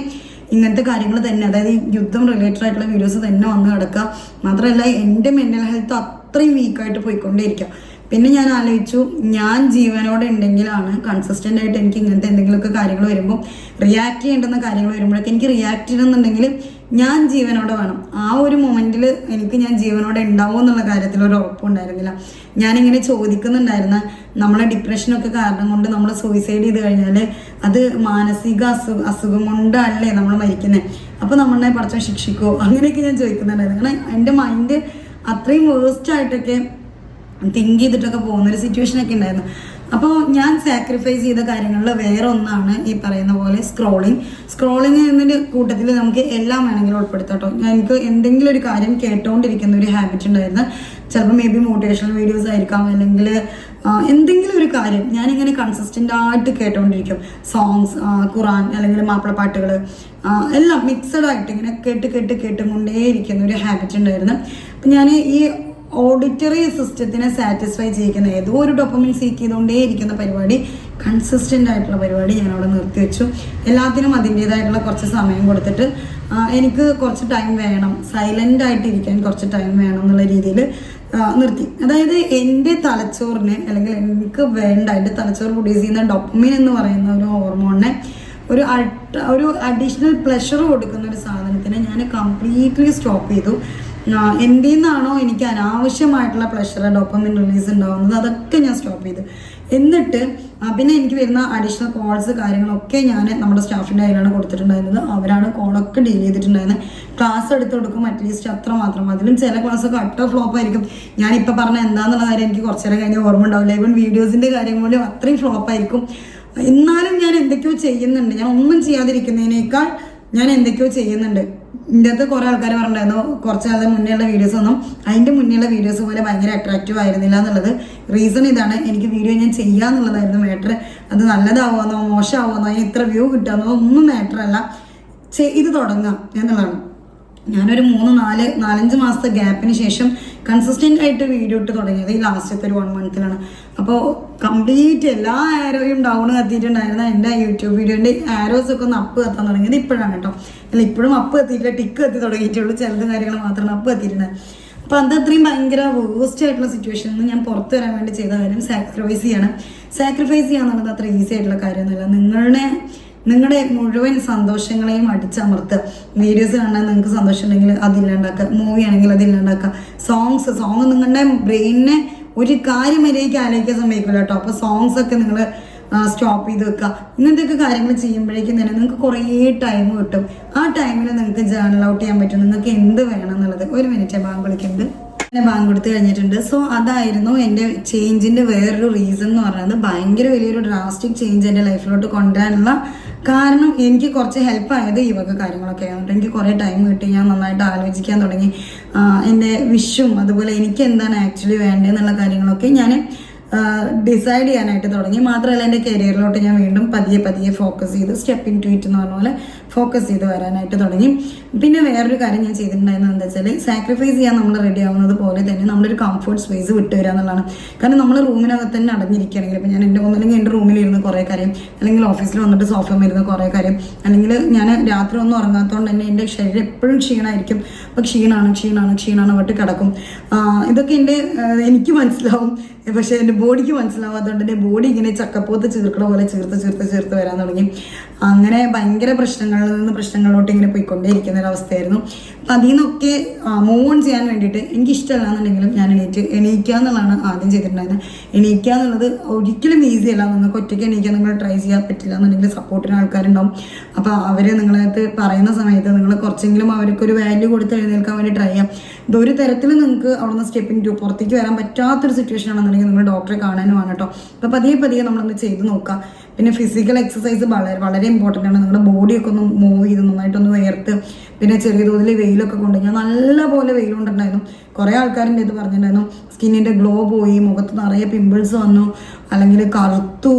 ഇങ്ങനത്തെ കാര്യങ്ങൾ തന്നെ അതായത് യുദ്ധം റിലേറ്റഡ് ആയിട്ടുള്ള വീഡിയോസ് തന്നെ വന്ന് കിടക്കുക മാത്രമല്ല എന്റെ മെന്റൽ ഹെൽത്ത് അത്രയും വീക്കായിട്ട് പോയിക്കൊണ്ടേയിരിക്കുക പിന്നെ ഞാൻ ആലോചിച്ചു ഞാൻ ജീവനോടെ ഉണ്ടെങ്കിലാണ് കൺസിസ്റ്റന്റ് ആയിട്ട് എനിക്ക് ഇങ്ങനത്തെ എന്തെങ്കിലുമൊക്കെ കാര്യങ്ങൾ വരുമ്പോൾ റിയാക്ട് ചെയ്യേണ്ടുന്ന കാര്യങ്ങൾ വരുമ്പോഴൊക്കെ എനിക്ക് റിയാക്ട് ചെയ്യണമെന്നുണ്ടെങ്കിൽ ഞാൻ ജീവനോടെ വേണം. ആ ഒരു മൊമെന്റിൽ എനിക്ക് ഞാൻ ജീവനോടെ ഉണ്ടാവും എന്നുള്ള കാര്യത്തിൽ ഒരു ഉറപ്പുണ്ടായിരുന്നില്ല ഞാനിങ്ങനെ ചോദിക്കുന്നുണ്ടായിരുന്ന. നമ്മളെ ഡിപ്രഷനൊക്കെ കാരണം കൊണ്ട് നമ്മൾ സൂയിസൈഡ് ചെയ്ത് കഴിഞ്ഞാൽ അത് മാനസിക അസുഖ അസുഖം കൊണ്ടല്ലേ നമ്മൾ മരിക്കുന്നത് അപ്പോൾ നമ്മളെ പഠിച്ച ശിക്ഷിക്കോ? അങ്ങനെയൊക്കെ ഞാൻ ചോദിക്കുന്നുണ്ടായിരുന്നു. കാരണം എന്റെ മൈൻഡ് അത്രയും വേസ്റ്റ് ആയിട്ടൊക്കെ തിങ്ക് ചെയ്തിട്ടൊക്കെ പോകുന്നൊരു സിറ്റുവേഷൻ ഒക്കെ ഉണ്ടായിരുന്നു. അപ്പോൾ ഞാൻ സാക്രിഫൈസ് ചെയ്ത കാര്യങ്ങളിൽ വേറെ ഒന്നാണ് ഈ പറയുന്ന പോലെ സ്ക്രോളിങ് സ്ക്രോളിങ് എന്നതിന്റെ കൂട്ടത്തിൽ നമുക്ക് എല്ലാം വേണമെങ്കിലും ഉൾപ്പെടുത്താം ഞാൻ എനിക്ക് എന്തെങ്കിലും ഒരു കാര്യം കേട്ടുകൊണ്ടിരിക്കുന്ന ഒരു ഹാബിറ്റ് ഉണ്ടായിരുന്നു. ചിലപ്പോൾ മേ ബി മോട്ടിവേഷണൽ വീഡിയോസ് ആയിരിക്കാം അല്ലെങ്കിൽ എന്തെങ്കിലും ഒരു കാര്യം ഞാനിങ്ങനെ കൺസിസ്റ്റന്റ് ആയിട്ട് കേട്ടുകൊണ്ടിരിക്കും സോങ്സ് ഖുറാൻ അല്ലെങ്കിൽ മാപ്പിളപ്പാട്ടുകൾ എല്ലാം മിക്സഡ് ആയിട്ട് ഇങ്ങനെ കേട്ട് കേട്ട് കേട്ടുകൊണ്ടേ ഇരിക്കുന്ന ഒരു ഹാബിറ്റ് ഉണ്ടായിരുന്നു. അപ്പം ഞാൻ ഈ ഓഡിറ്ററി സിസ്റ്റത്തിനെ സാറ്റിസ്ഫൈ ചെയ്യിക്കുന്ന ഏതോ ഒരു ഡോപ്പമിൻ സീക്ക് ചെയ്തുകൊണ്ടേ ഇരിക്കുന്ന പരിപാടി കൺസിസ്റ്റന്റ് ആയിട്ടുള്ള പരിപാടി ഞാൻ അവിടെ നിർത്തിവെച്ചു. എല്ലാത്തിനും അതിന്റേതായിട്ടുള്ള കുറച്ച് സമയം കൊടുത്തിട്ട് എനിക്ക് കുറച്ച് ടൈം വേണം സൈലന്റ് ആയിട്ട് ഇരിക്കാൻ കുറച്ച് ടൈം വേണം എന്നുള്ള രീതിയിൽ നിർത്തി. അതായത് എന്റെ തലച്ചോറിന് അല്ലെങ്കിൽ എനിക്ക് വേണ്ട എന്റെ തലച്ചോറ് പ്രൊഡ്യൂസ് ചെയ്യുന്ന ഡൊപ്പമിൻ എന്ന് പറയുന്ന ഒരു ഹോർമോണിനെ ഒരു ഒരു അഡീഷണൽ പ്ലഷർ കൊടുക്കുന്ന ഒരു സാധനത്തിന് ഞാൻ കംപ്ലീറ്റ്ലി സ്റ്റോപ്പ് ചെയ്തു. എന്റെ നിന്നാണോ എനിക്ക് അനാവശ്യമായിട്ടുള്ള പ്ലഷർ ഡോപ്പമിൻ റിലീസ് ഉണ്ടാവുന്നത്. അതൊക്കെ ഞാൻ സ്റ്റോപ്പ് ചെയ്തു. എന്നിട്ട് പിന്നെ എനിക്ക് വരുന്ന അഡീഷണൽ കോൾസ് കാര്യങ്ങളൊക്കെ ഞാൻ നമ്മുടെ സ്റ്റാഫിന്റെ കയ്യിലാണ് കൊടുത്തിട്ടുണ്ടായിരുന്നത്. അവരാണ് കോളൊക്കെ ഡീൽ ചെയ്തിട്ടുണ്ടായിരുന്നത്. ക്ലാസ് എടുത്ത് കൊടുക്കും അറ്റ്ലീസ്റ്റ് അത്ര മാത്രം അതിലും ചില ക്ലാസ്സൊക്കെ അട്ട ഫ്ലോപ്പ് ആയിരിക്കും. ഞാനിപ്പോൾ പറഞ്ഞ എന്താണെന്നുള്ള കാര്യം എനിക്ക് കുറച്ച് നേരം കഴിഞ്ഞ് ഓർമ്മ ഉണ്ടാവില്ല ഇവൻ വീഡിയോസിന്റെ കാര്യം പോലും അത്രയും ഫ്ലോപ്പ് ആയിരിക്കും. എന്നാലും ഞാൻ എന്തൊക്കെയോ ചെയ്യുന്നുണ്ട്. ഞാൻ ഒന്നും ചെയ്യാതിരിക്കുന്നതിനേക്കാൾ ഞാൻ എന്തൊക്കെയോ ചെയ്യുന്നുണ്ട്. ഇതിന്റെ അകത്ത് കുറേ ആൾക്കാർ പറഞ്ഞിട്ടുണ്ടായിരുന്നു കുറച്ച് കാലം മുന്നേയുള്ള വീഡിയോസ് ഒന്നും അതിന്റെ മുന്നേയുള്ള വീഡിയോസ് പോലെ ഭയങ്കര അട്രാക്റ്റീവ് ആയിരുന്നില്ല എന്നുള്ളത്. റീസൺ ഇതാണ്. എനിക്ക് വീഡിയോ ഞാൻ ചെയ്യാന്നുള്ളതായിരുന്നു മാറ്റർ അത് നല്ലതാവുമെന്നോ മോശമാവുമെന്നോ എത്ര വ്യൂ കിട്ടുമെന്നോ ഒന്നും മാറ്റർ അല്ല. ചെയ്ത് തുടങ്ങാം എന്നുള്ളതാണ്. ഞാനൊരു മൂന്ന് നാല് നാലഞ്ച് മാസത്തെ ഗ്യാപ്പിന് ശേഷം കൺസിസ്റ്റന്റ് ആയിട്ട് വീഡിയോ ഇട്ട് തുടങ്ങിയത് ഈ ലാസ്റ്റത്തെ ഒരു വൺ മന്തിലാണ് അപ്പോൾ കംപ്ലീറ്റ് എല്ലാ ആരോയും ഡൗൺ കത്തിയിട്ടുണ്ടായിരുന്ന എന്റെ യൂട്യൂബ് വീഡിയോന്റെ ആരോസ് ഒക്കെ ഒന്ന് അപ്പ് കത്താൻ തുടങ്ങിയത് ഇപ്പോഴാണ് കേട്ടോ. അല്ല ഇപ്പോഴും അപ്പ് കത്തിയിട്ടില്ല ടിക്ക് എത്തി തുടങ്ങിയിട്ടുള്ളൂ. ചിലത് കാര്യങ്ങൾ മാത്രമാണ് അപ്പ് കത്തിയിട്ടുണ്ട് അപ്പോൾ അത് അത്രയും ഭയങ്കര വേസ്റ്റ് ആയിട്ടുള്ള സിറ്റുവേഷനിൽ നിന്ന് ഞാൻ പുറത്ത് വരാൻ വേണ്ടി ചെയ്ത കാര്യം സാക്രിഫൈസ് ചെയ്യണം. സാക്രിഫൈസ് ചെയ്യാന്നുള്ളത് അത്ര ഈസി ആയിട്ടുള്ള കാര്യമൊന്നുമില്ല. നിങ്ങളുടെ നിങ്ങളുടെ മുഴുവൻ സന്തോഷങ്ങളെയും അടിച്ചമർത്ത്. വീഡിയോസ് കാണാൻ നിങ്ങൾക്ക് സന്തോഷം ഉണ്ടെങ്കിൽ അതില്ലാണ്ടാക്കുക മൂവി ആണെങ്കിൽ അതില്ലാണ്ടാക്കുക സോങ്സ് സോങ് നിങ്ങളുടെ ബ്രെയിനിനെ ഒരു കാര്യം വരെയൊക്കെ ആലോചിക്കാൻ സമ്മതിക്കില്ല കേട്ടോ അപ്പോൾ സോങ്സ് ഒക്കെ നിങ്ങൾ സ്റ്റോപ്പ് ചെയ്ത് വെക്കുക ഇങ്ങനത്തെയൊക്കെ കാര്യങ്ങൾ ചെയ്യുമ്പോഴേക്കും തന്നെ നിങ്ങൾക്ക് കുറേ ടൈം കിട്ടും. ആ ടൈമിൽ നിങ്ങൾക്ക് ജേണൽ ഔട്ട് ചെയ്യാൻ പറ്റും. നിങ്ങൾക്ക് എന്ത് വേണം എന്നുള്ളത്. ഒരു മിനിറ്റ് ബാങ്ക് വിളിക്കുന്നുണ്ട് ഞാൻ ബാങ്ക് കൊടുത്ത് കഴിഞ്ഞിട്ടുണ്ട്. സോ അതായിരുന്നു എന്റെ ചേഞ്ചിന്റെ വേറൊരു റീസൺ എന്ന് പറയുന്നത്. ഭയങ്കര വലിയൊരു ഡ്രാസ്റ്റിക് ചേഞ്ച് എന്റെ ലൈഫിലോട്ട് കൊണ്ടുവരാനുള്ള കാരണം എനിക്ക് കുറച്ച് ഹെൽപ്പ് ആയത് ഈ വക കാര്യങ്ങളൊക്കെ ആയതുകൊണ്ട് എനിക്ക് കുറേ ടൈം കിട്ടി. ഞാൻ നന്നായിട്ട് ആലോചിക്കാൻ തുടങ്ങി. എന്റെ വിഷും അതുപോലെ എനിക്ക് എന്താണ് ആക്ച്വലി വേണ്ടതെന്നുള്ള കാര്യങ്ങളൊക്കെ ഞാൻ ഡിസൈഡ് ചെയ്യാനായിട്ട് തുടങ്ങി. മാത്രമല്ല എന്റെ കരിയറിലോട്ട് ഞാൻ വീണ്ടും പതിയെ പതിയെ ഫോക്കസ് ചെയ്ത് സ്റ്റെപ്പ് ഇൻ ടു ഇറ്റ് എന്ന് പറഞ്ഞ പോലെ ഫോക്കസ് ചെയ്ത് വരാനായിട്ട് തുടങ്ങി. പിന്നെ വേറൊരു കാര്യം ഞാൻ ചെയ്തിട്ടുണ്ടായിരുന്നത് എന്താ വെച്ചാൽ സാക്രിഫൈസ് ചെയ്യാൻ നമ്മൾ റെഡി ആവുന്നത് പോലെ തന്നെ നമ്മളൊരു കംഫർട്ട് സ്പേസ് വിട്ടു വരിക എന്നുള്ളതാണ്. കാരണം നമ്മൾ റൂമിനകത്ത് തന്നെ അടഞ്ഞിരിക്കുകയാണെങ്കിൽ ഇപ്പം ഞാൻ എന്റെ ഒന്നല്ലെങ്കിൽ എന്റെ റൂമിലിരുന്ന് കുറേ കാര്യം അല്ലെങ്കിൽ ഓഫീസിൽ വന്നിട്ട് സോഫ ഇരുന്ന് കുറേ കാര്യം അല്ലെങ്കിൽ ഞാൻ രാത്രി ഒന്നും ഉറങ്ങാത്തതുകൊണ്ട് തന്നെ എന്റെ ശരീരം എപ്പോഴും ക്ഷീണമായിരിക്കും അപ്പോൾ ക്ഷീണമാണ് ക്ഷീണമാണ് ക്ഷീണമാണ് വിട്ട് കിടക്കും. ഇതൊക്കെ എന്റെ എനിക്ക് മനസ്സിലാവും. പക്ഷേ എന്റെ ബോഡിക്ക് മനസ്സിലാവാത്തതുകൊണ്ട് എന്റെ ബോഡി ഇങ്ങനെ ചക്കപ്പോത്ത് ചീർക്കണ പോലെ ചീർത്ത് ചീർത്ത് ചീർത്ത് വരാൻ തുടങ്ങി. അങ്ങനെ ഭയങ്കര പ്രശ്നങ്ങളിൽ നിന്ന് പ്രശ്നങ്ങളിലോട്ട് ഇങ്ങനെ പോയിക്കൊണ്ടേയിരിക്കുന്ന ഒരു അവസ്ഥയായിരുന്നു. അപ്പം അതിൽ നിന്നൊക്കെ മൂവ് ഓൺ ചെയ്യാൻ വേണ്ടിയിട്ട് എനിക്ക് ഇഷ്ടമല്ല എന്നുണ്ടെങ്കിലും ഞാൻ എണീറ്റ് എണീക്കുക എന്നുള്ളതാണ് ആദ്യം ചെയ്തിട്ടുണ്ടായിരുന്നത്. എണീക്കുക എന്നുള്ളത് ഒരിക്കലും ഈസി അല്ല. നിങ്ങൾക്ക് ഒറ്റയ്ക്ക് എണീക്കാൻ നിങ്ങൾ ട്രൈ ചെയ്യാൻ പറ്റില്ല എന്നുണ്ടെങ്കിൽ സപ്പോർട്ടിന് ആൾക്കാരുണ്ടാവും. അപ്പോൾ അവർ നിങ്ങളത് പറയുന്ന സമയത്ത് നിങ്ങൾ കുറച്ചെങ്കിലും അവർക്ക് ഒരു വാല്യൂ കൊടുത്ത് എഴുന്നേൽക്കാൻ വേണ്ടി ട്രൈ ചെയ്യാം. ഇതൊരു തരത്തിൽ നിങ്ങൾക്ക് അവിടുന്ന് സ്റ്റെപ്പിംഗ് ടു പുറത്തേക്ക് വരാൻ പറ്റാത്തൊരു സിറ്റുവേഷൻ ആണെന്നുണ്ടെങ്കിൽ നിങ്ങൾ ഡോക്ടറെ കാണാനുമാണ് കേട്ടോ. അപ്പോൾ പതിയെ പതിയെ നമ്മളൊന്ന് ചെയ്ത് നോക്കാം. പിന്നെ ഫിസിക്കൽ എക്സസൈസ് വളരെ വളരെ ഇമ്പോർട്ടന്റ് ആണ്. നിങ്ങളുടെ ബോഡിയൊക്കെ ഒന്ന് മൂവ് ചെയ്ത് നന്നായിട്ടൊന്ന് വേർത്ത് പിന്നെ ചെറിയ തോതിൽ വെയിലൊക്കെ കൊണ്ട് ഞാൻ നല്ലപോലെ വെയിലുണ്ടായിരുന്നു കുറേ ആൾക്കാരുടെ ഇത് പറഞ്ഞിട്ടുണ്ടായിരുന്നു സ്കിന്നിന്റെ ഗ്ലോ പോയി മുഖത്ത് നിറയെ പിമ്പിൾസ് വന്നു അല്ലെങ്കിൽ കറുത്തു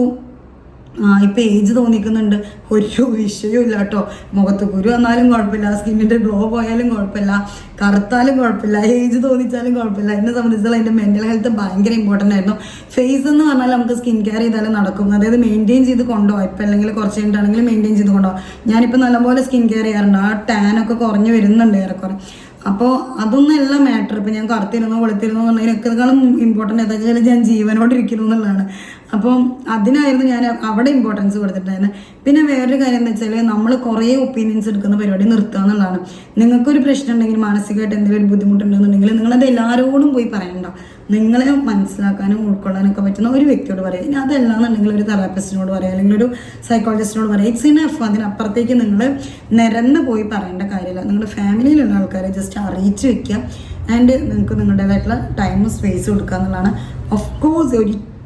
ഇപ്പം ഏജ് തോന്നിക്കുന്നുണ്ട്. ഒരു വിഷയവും ഇല്ല കേട്ടോ. മുഖത്ത് കുരു വന്നാലും കുഴപ്പമില്ല. സ്കിന്നിന്റെ ഗ്ലോ പോയാലും കുഴപ്പമില്ല. കറുത്താലും കുഴപ്പമില്ല. ഏജ് തോന്നിച്ചാലും കുഴപ്പമില്ല. എന്നെ സംബന്ധിച്ചാൽ എന്റെ മെന്റൽ ഹെൽത്ത് ഭയങ്കര ഇമ്പോർട്ടന്റ് ആയിരുന്നു. ഫേസ് എന്ന് പറഞ്ഞാൽ നമുക്ക് സ്കിൻ കെയർ ചെയ്താലും നടക്കും. അതായത് മെയിന്റെയിൻ ചെയ്ത് കൊണ്ടുപോകാം ഇപ്പം അല്ലെങ്കിൽ കുറച്ച് കഴിഞ്ഞിട്ടാണെങ്കിൽ മെയിന്റെയിൻ ചെയ്ത് കൊണ്ടുപോകാം ഞാനിപ്പോൾ നല്ലപോലെ സ്കിൻ കെയർ ചെയ്യാറുണ്ട്. ആ ടാനൊക്കെ കുറഞ്ഞു വരുന്നുണ്ട് ഏറെക്കുറെ. അപ്പോൾ അതൊന്നും അതൊന്നല്ല മാറ്റർ ഇപ്പം ഞാൻ കറുത്തിരുന്നോ വെളുത്തിരുന്നോ എന്നുള്ളതിനേക്കാളും ഇമ്പോർട്ടന്റ് എന്താ വെച്ചാൽ ഞാൻ ജീവനോട് ഇരിക്കുന്നു എന്നുള്ളതാണ്. അപ്പം അതിനായിരുന്നു ഞാൻ അവിടെ ഇമ്പോർട്ടൻസ് കൊടുത്തിട്ടുണ്ടായിരുന്നത് പിന്നെ വേറൊരു കാര്യം എന്താ വെച്ചാൽ നമ്മൾ കുറേ ഒപ്പീനിയൻസ് എടുക്കുന്ന പരിപാടി നിർത്തുക എന്നുള്ളതാണ്. നിങ്ങൾക്കൊരു പ്രശ്നം ഉണ്ടെങ്കിൽ മാനസികമായിട്ട് എന്തെങ്കിലും ഒരു ബുദ്ധിമുട്ടുണ്ടെന്നുണ്ടെങ്കിൽ നിങ്ങളത് എല്ലാവരോടും പോയി പറയണ്ട. നിങ്ങളെ മനസ്സിലാക്കാനും ഉൾക്കൊള്ളാനൊക്കെ പറ്റുന്ന ഒരു വ്യക്തിയോട് പറയുക ഇനി അതല്ലാന്നുണ്ടെങ്കിൽ ഒരു തെറാപ്പിസ്റ്റിനോട് പറയാം. അല്ലെങ്കിൽ ഒരു സൈക്കോളജിസ്റ്റിനോട് പറയാം. ഇറ്റ്സ് ഇനഫ് അതിനപ്പുറത്തേക്ക് നിങ്ങൾ നിരന്ന് പോയി പറയേണ്ട കാര്യമില്ല. നിങ്ങളുടെ ഫാമിലിയിലുള്ള ആൾക്കാരെ ജസ്റ്റ് അറിയിച്ച് വെക്കുക. ആൻഡ് നിങ്ങൾക്ക് നിങ്ങളുടേതായിട്ടുള്ള ടൈമും സ്പേസ് കൊടുക്കുക എന്നുള്ളതാണ്. ഓഫ് കോഴ്സ്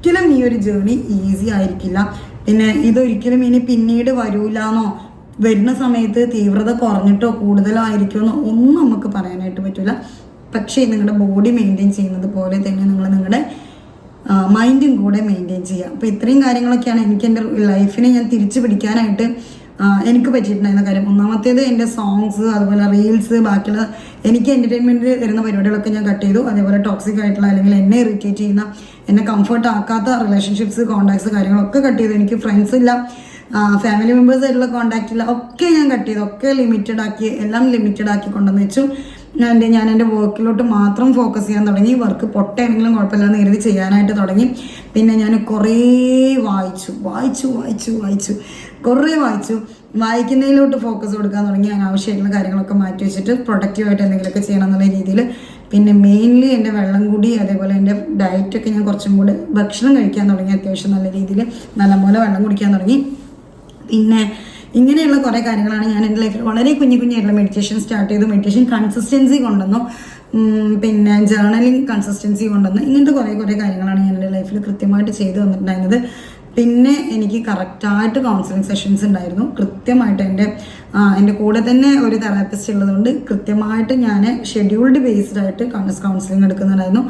ഒരിക്കലും ഈ ഒരു ജേർണി ഈസി ആയിരിക്കില്ല. പിന്നെ ഇതൊരിക്കലും ഇനി പിന്നീട് വരൂലെന്നോ? വരുന്ന സമയത്ത് തീവ്രത കുറഞ്ഞിട്ടോ കൂടുതലോ ആയിരിക്കുമെന്നോ ഒന്നും നമുക്ക് പറയാനായിട്ട് പറ്റില്ല പക്ഷേ നിങ്ങളുടെ ബോഡി മെയിന്റെയിൻ ചെയ്യുന്നത് പോലെ തന്നെ നിങ്ങൾ നിങ്ങളുടെ മൈൻഡും കൂടെ മെയിന്റെയിൻ ചെയ്യുക. അപ്പോൾ ഇത്രയും കാര്യങ്ങളൊക്കെയാണ് എനിക്ക് എന്റെ ലൈഫിനെ ഞാൻ തിരിച്ചു പിടിക്കാനായിട്ട് എനിക്ക് പറ്റിയിട്ടുണ്ടായിരുന്ന കാര്യം. ഒന്നാമത്തേത് എന്റെ സോങ്സ് അതുപോലെ റീൽസ് ബാക്കിയുള്ള എനിക്ക് എന്റർടൈൻമെന്റ് തരുന്ന പരിപാടികളൊക്കെ ഞാൻ കട്ട് ചെയ്തു. അതേപോലെ ടോക്സിക് ആയിട്ടുള്ള അല്ലെങ്കിൽ എന്നെ ഇറിറ്റേറ്റ് ചെയ്യുന്ന എന്നെ കംഫർട്ട് ആക്കാത്ത റിലേഷൻഷിപ്സ് കോണ്ടാക്ട്സ് കാര്യങ്ങളൊക്കെ കട്ട് ചെയ്തു. എനിക്ക് ഫ്രണ്ട്സ് ഇല്ല ഫാമിലി മെമ്പേഴ്സ് ആയിട്ടുള്ള കോണ്ടാക്ട് ഇല്ല. ഒക്കെ ഞാൻ കട്ട് ചെയ്തു. ഒക്കെ ലിമിറ്റഡ് ആക്കി എല്ലാം ലിമിറ്റഡ് ആക്കി കൊണ്ടുവന്ന് വെച്ചു. എന്റെ ഞാൻ എന്റെ വർക്കിലോട്ട് മാത്രം ഫോക്കസ് ചെയ്യാൻ തുടങ്ങി. വർക്ക് പൊട്ടയാണെങ്കിലും കുഴപ്പമില്ലാന്ന് കരുതി ചെയ്യാനായിട്ട് തുടങ്ങി. പിന്നെ ഞാൻ കുറേ വായിച്ചു വായിച്ചു വായിച്ചു വായിച്ചു. കുറേ വായിച്ചു. വായിക്കുന്നതിലോട്ട് ഫോക്കസ് കൊടുക്കാൻ തുടങ്ങി. അനാവശ്യമായിട്ടുള്ള കാര്യങ്ങളൊക്കെ മാറ്റി വെച്ചിട്ട് പ്രൊഡക്റ്റീവായിട്ട് എന്തെങ്കിലുമൊക്കെ ചെയ്യണം എന്നുള്ള രീതിയിൽ. പിന്നെ മെയിൻലി എന്റെ വെള്ളം കൂടി അതേപോലെ എന്റെ ഡയറ്റൊക്കെ ഞാൻ കുറച്ചും കൂടി ഭക്ഷണം കഴിക്കാൻ തുടങ്ങി. അത്യാവശ്യം നല്ല രീതിയിൽ നല്ലപോലെ വെള്ളം കുടിക്കാൻ തുടങ്ങി. പിന്നെ ഇങ്ങനെയുള്ള കുറേ കാര്യങ്ങളാണ് ഞാൻ എന്റെ ലൈഫിൽ വളരെ കുഞ്ഞു കുഞ്ഞായിട്ടുള്ള മെഡിറ്റേഷൻ സ്റ്റാർട്ട് ചെയ്തു. മെഡിറ്റേഷൻ കൺസിസ്റ്റൻസി കൊണ്ടുവന്നു. പിന്നെ ജേർണലിംഗ് കൺസിസ്റ്റൻസി കൊണ്ടുവന്നു. ഇങ്ങനത്തെ കുറേ കുറേ കാര്യങ്ങളാണ് ഞാൻ എന്റെ ലൈഫിൽ കൃത്യമായിട്ട് ചെയ്തു വന്നിട്ടുണ്ടായിരുന്നത് പിന്നെ എനിക്ക് കറക്റ്റായിട്ട് കൗൺസിലിംഗ് സെഷൻസ് ഉണ്ടായിരുന്നു. കൃത്യമായിട്ട് എന്റെ എന്റെ കൂടെ തന്നെ ഒരു തെറാപ്പിസ്റ്റ് ഉള്ളതുകൊണ്ട് കൃത്യമായിട്ട് ഞാൻ ഷെഡ്യൂൾഡ് ബേസ്ഡ് ആയിട്ട് കൗൺസിലിംഗ് എടുക്കുന്നുണ്ടായിരുന്നു.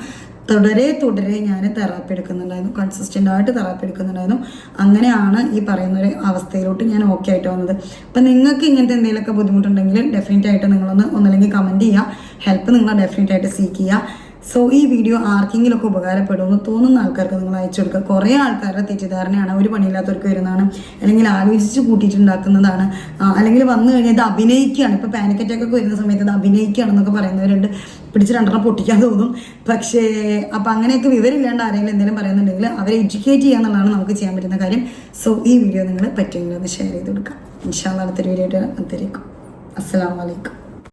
തുടരെ തുടരെ ഞാൻ തെറാപ്പി എടുക്കുന്നുണ്ടായിരുന്നു. കൺസിസ്റ്റന്റ് ആയിട്ട് തെറാപ്പി എടുക്കുന്നുണ്ടായിരുന്നു. അങ്ങനെയാണ് ഈ പറയുന്ന ഒരു അവസ്ഥയിലോട്ട് ഞാൻ ഓക്കെ ആയിട്ട് വന്നത്. അപ്പം നിങ്ങൾക്ക് ഇങ്ങനത്തെ എന്തെങ്കിലുമൊക്കെ ബുദ്ധിമുട്ടുണ്ടെങ്കിൽ ഡെഫിനറ്റ് ആയിട്ട് നിങ്ങളൊന്ന് ഒന്നല്ലെങ്കിൽ കമന്റ് ചെയ്യുക. ഹെൽപ്പ് നിങ്ങൾ ഡെഫിനറ്റ് ആയിട്ട് സീക്ക് ചെയ്യുക. സോ ഈ വീഡിയോ ആർക്കെങ്കിലും ഒക്കെ ഉപകാരപ്പെടുമെന്ന് തോന്നുന്ന ആൾക്കാർക്ക് നിങ്ങൾ അയച്ചു കൊടുക്കുക. കുറേ ആൾക്കാരുടെ തെറ്റിദ്ധാരണയാണ് ഒരു പണിയില്ലാത്തവർക്ക് വരുന്നതാണ്. അല്ലെങ്കിൽ ആലോചിച്ച് കൂട്ടിയിട്ടുണ്ടാക്കുന്നതാണ്. അല്ലെങ്കിൽ വന്നു കഴിഞ്ഞാൽ ഇത് അഭിനയിക്കുകയാണ്. ഇപ്പോൾ പാനിക് അറ്റാക്ക് ഒക്കെ വരുന്ന സമയത്ത് ഇത് അഭിനയിക്കുകയാണെന്നൊക്കെ പറയുന്നവരുണ്ട്. പിടിച്ച് രണ്ടെണ്ണം പൊട്ടിക്കാൻ തോന്നും. പക്ഷേ അപ്പം അങ്ങനെയൊക്കെ വിവരമില്ലാണ്ട് ആരെങ്കിലും എന്തെങ്കിലും പറയുന്നുണ്ടെങ്കിൽ അവരെ എഡ്യൂക്കേറ്റ് ചെയ്യുക എന്നുള്ളതാണ് നമുക്ക് ചെയ്യാൻ പറ്റുന്ന കാര്യം. സോ ഈ വീഡിയോ നിങ്ങൾ പറ്റുമെങ്കിൽ ഒന്ന് ഷെയർ ചെയ്ത് കൊടുക്കാം ഇൻഷാല്ല അടുത്തൊരു വീഡിയോ ആയിട്ട് അത്തരേക്കും അസ്സാം വലൈക്കും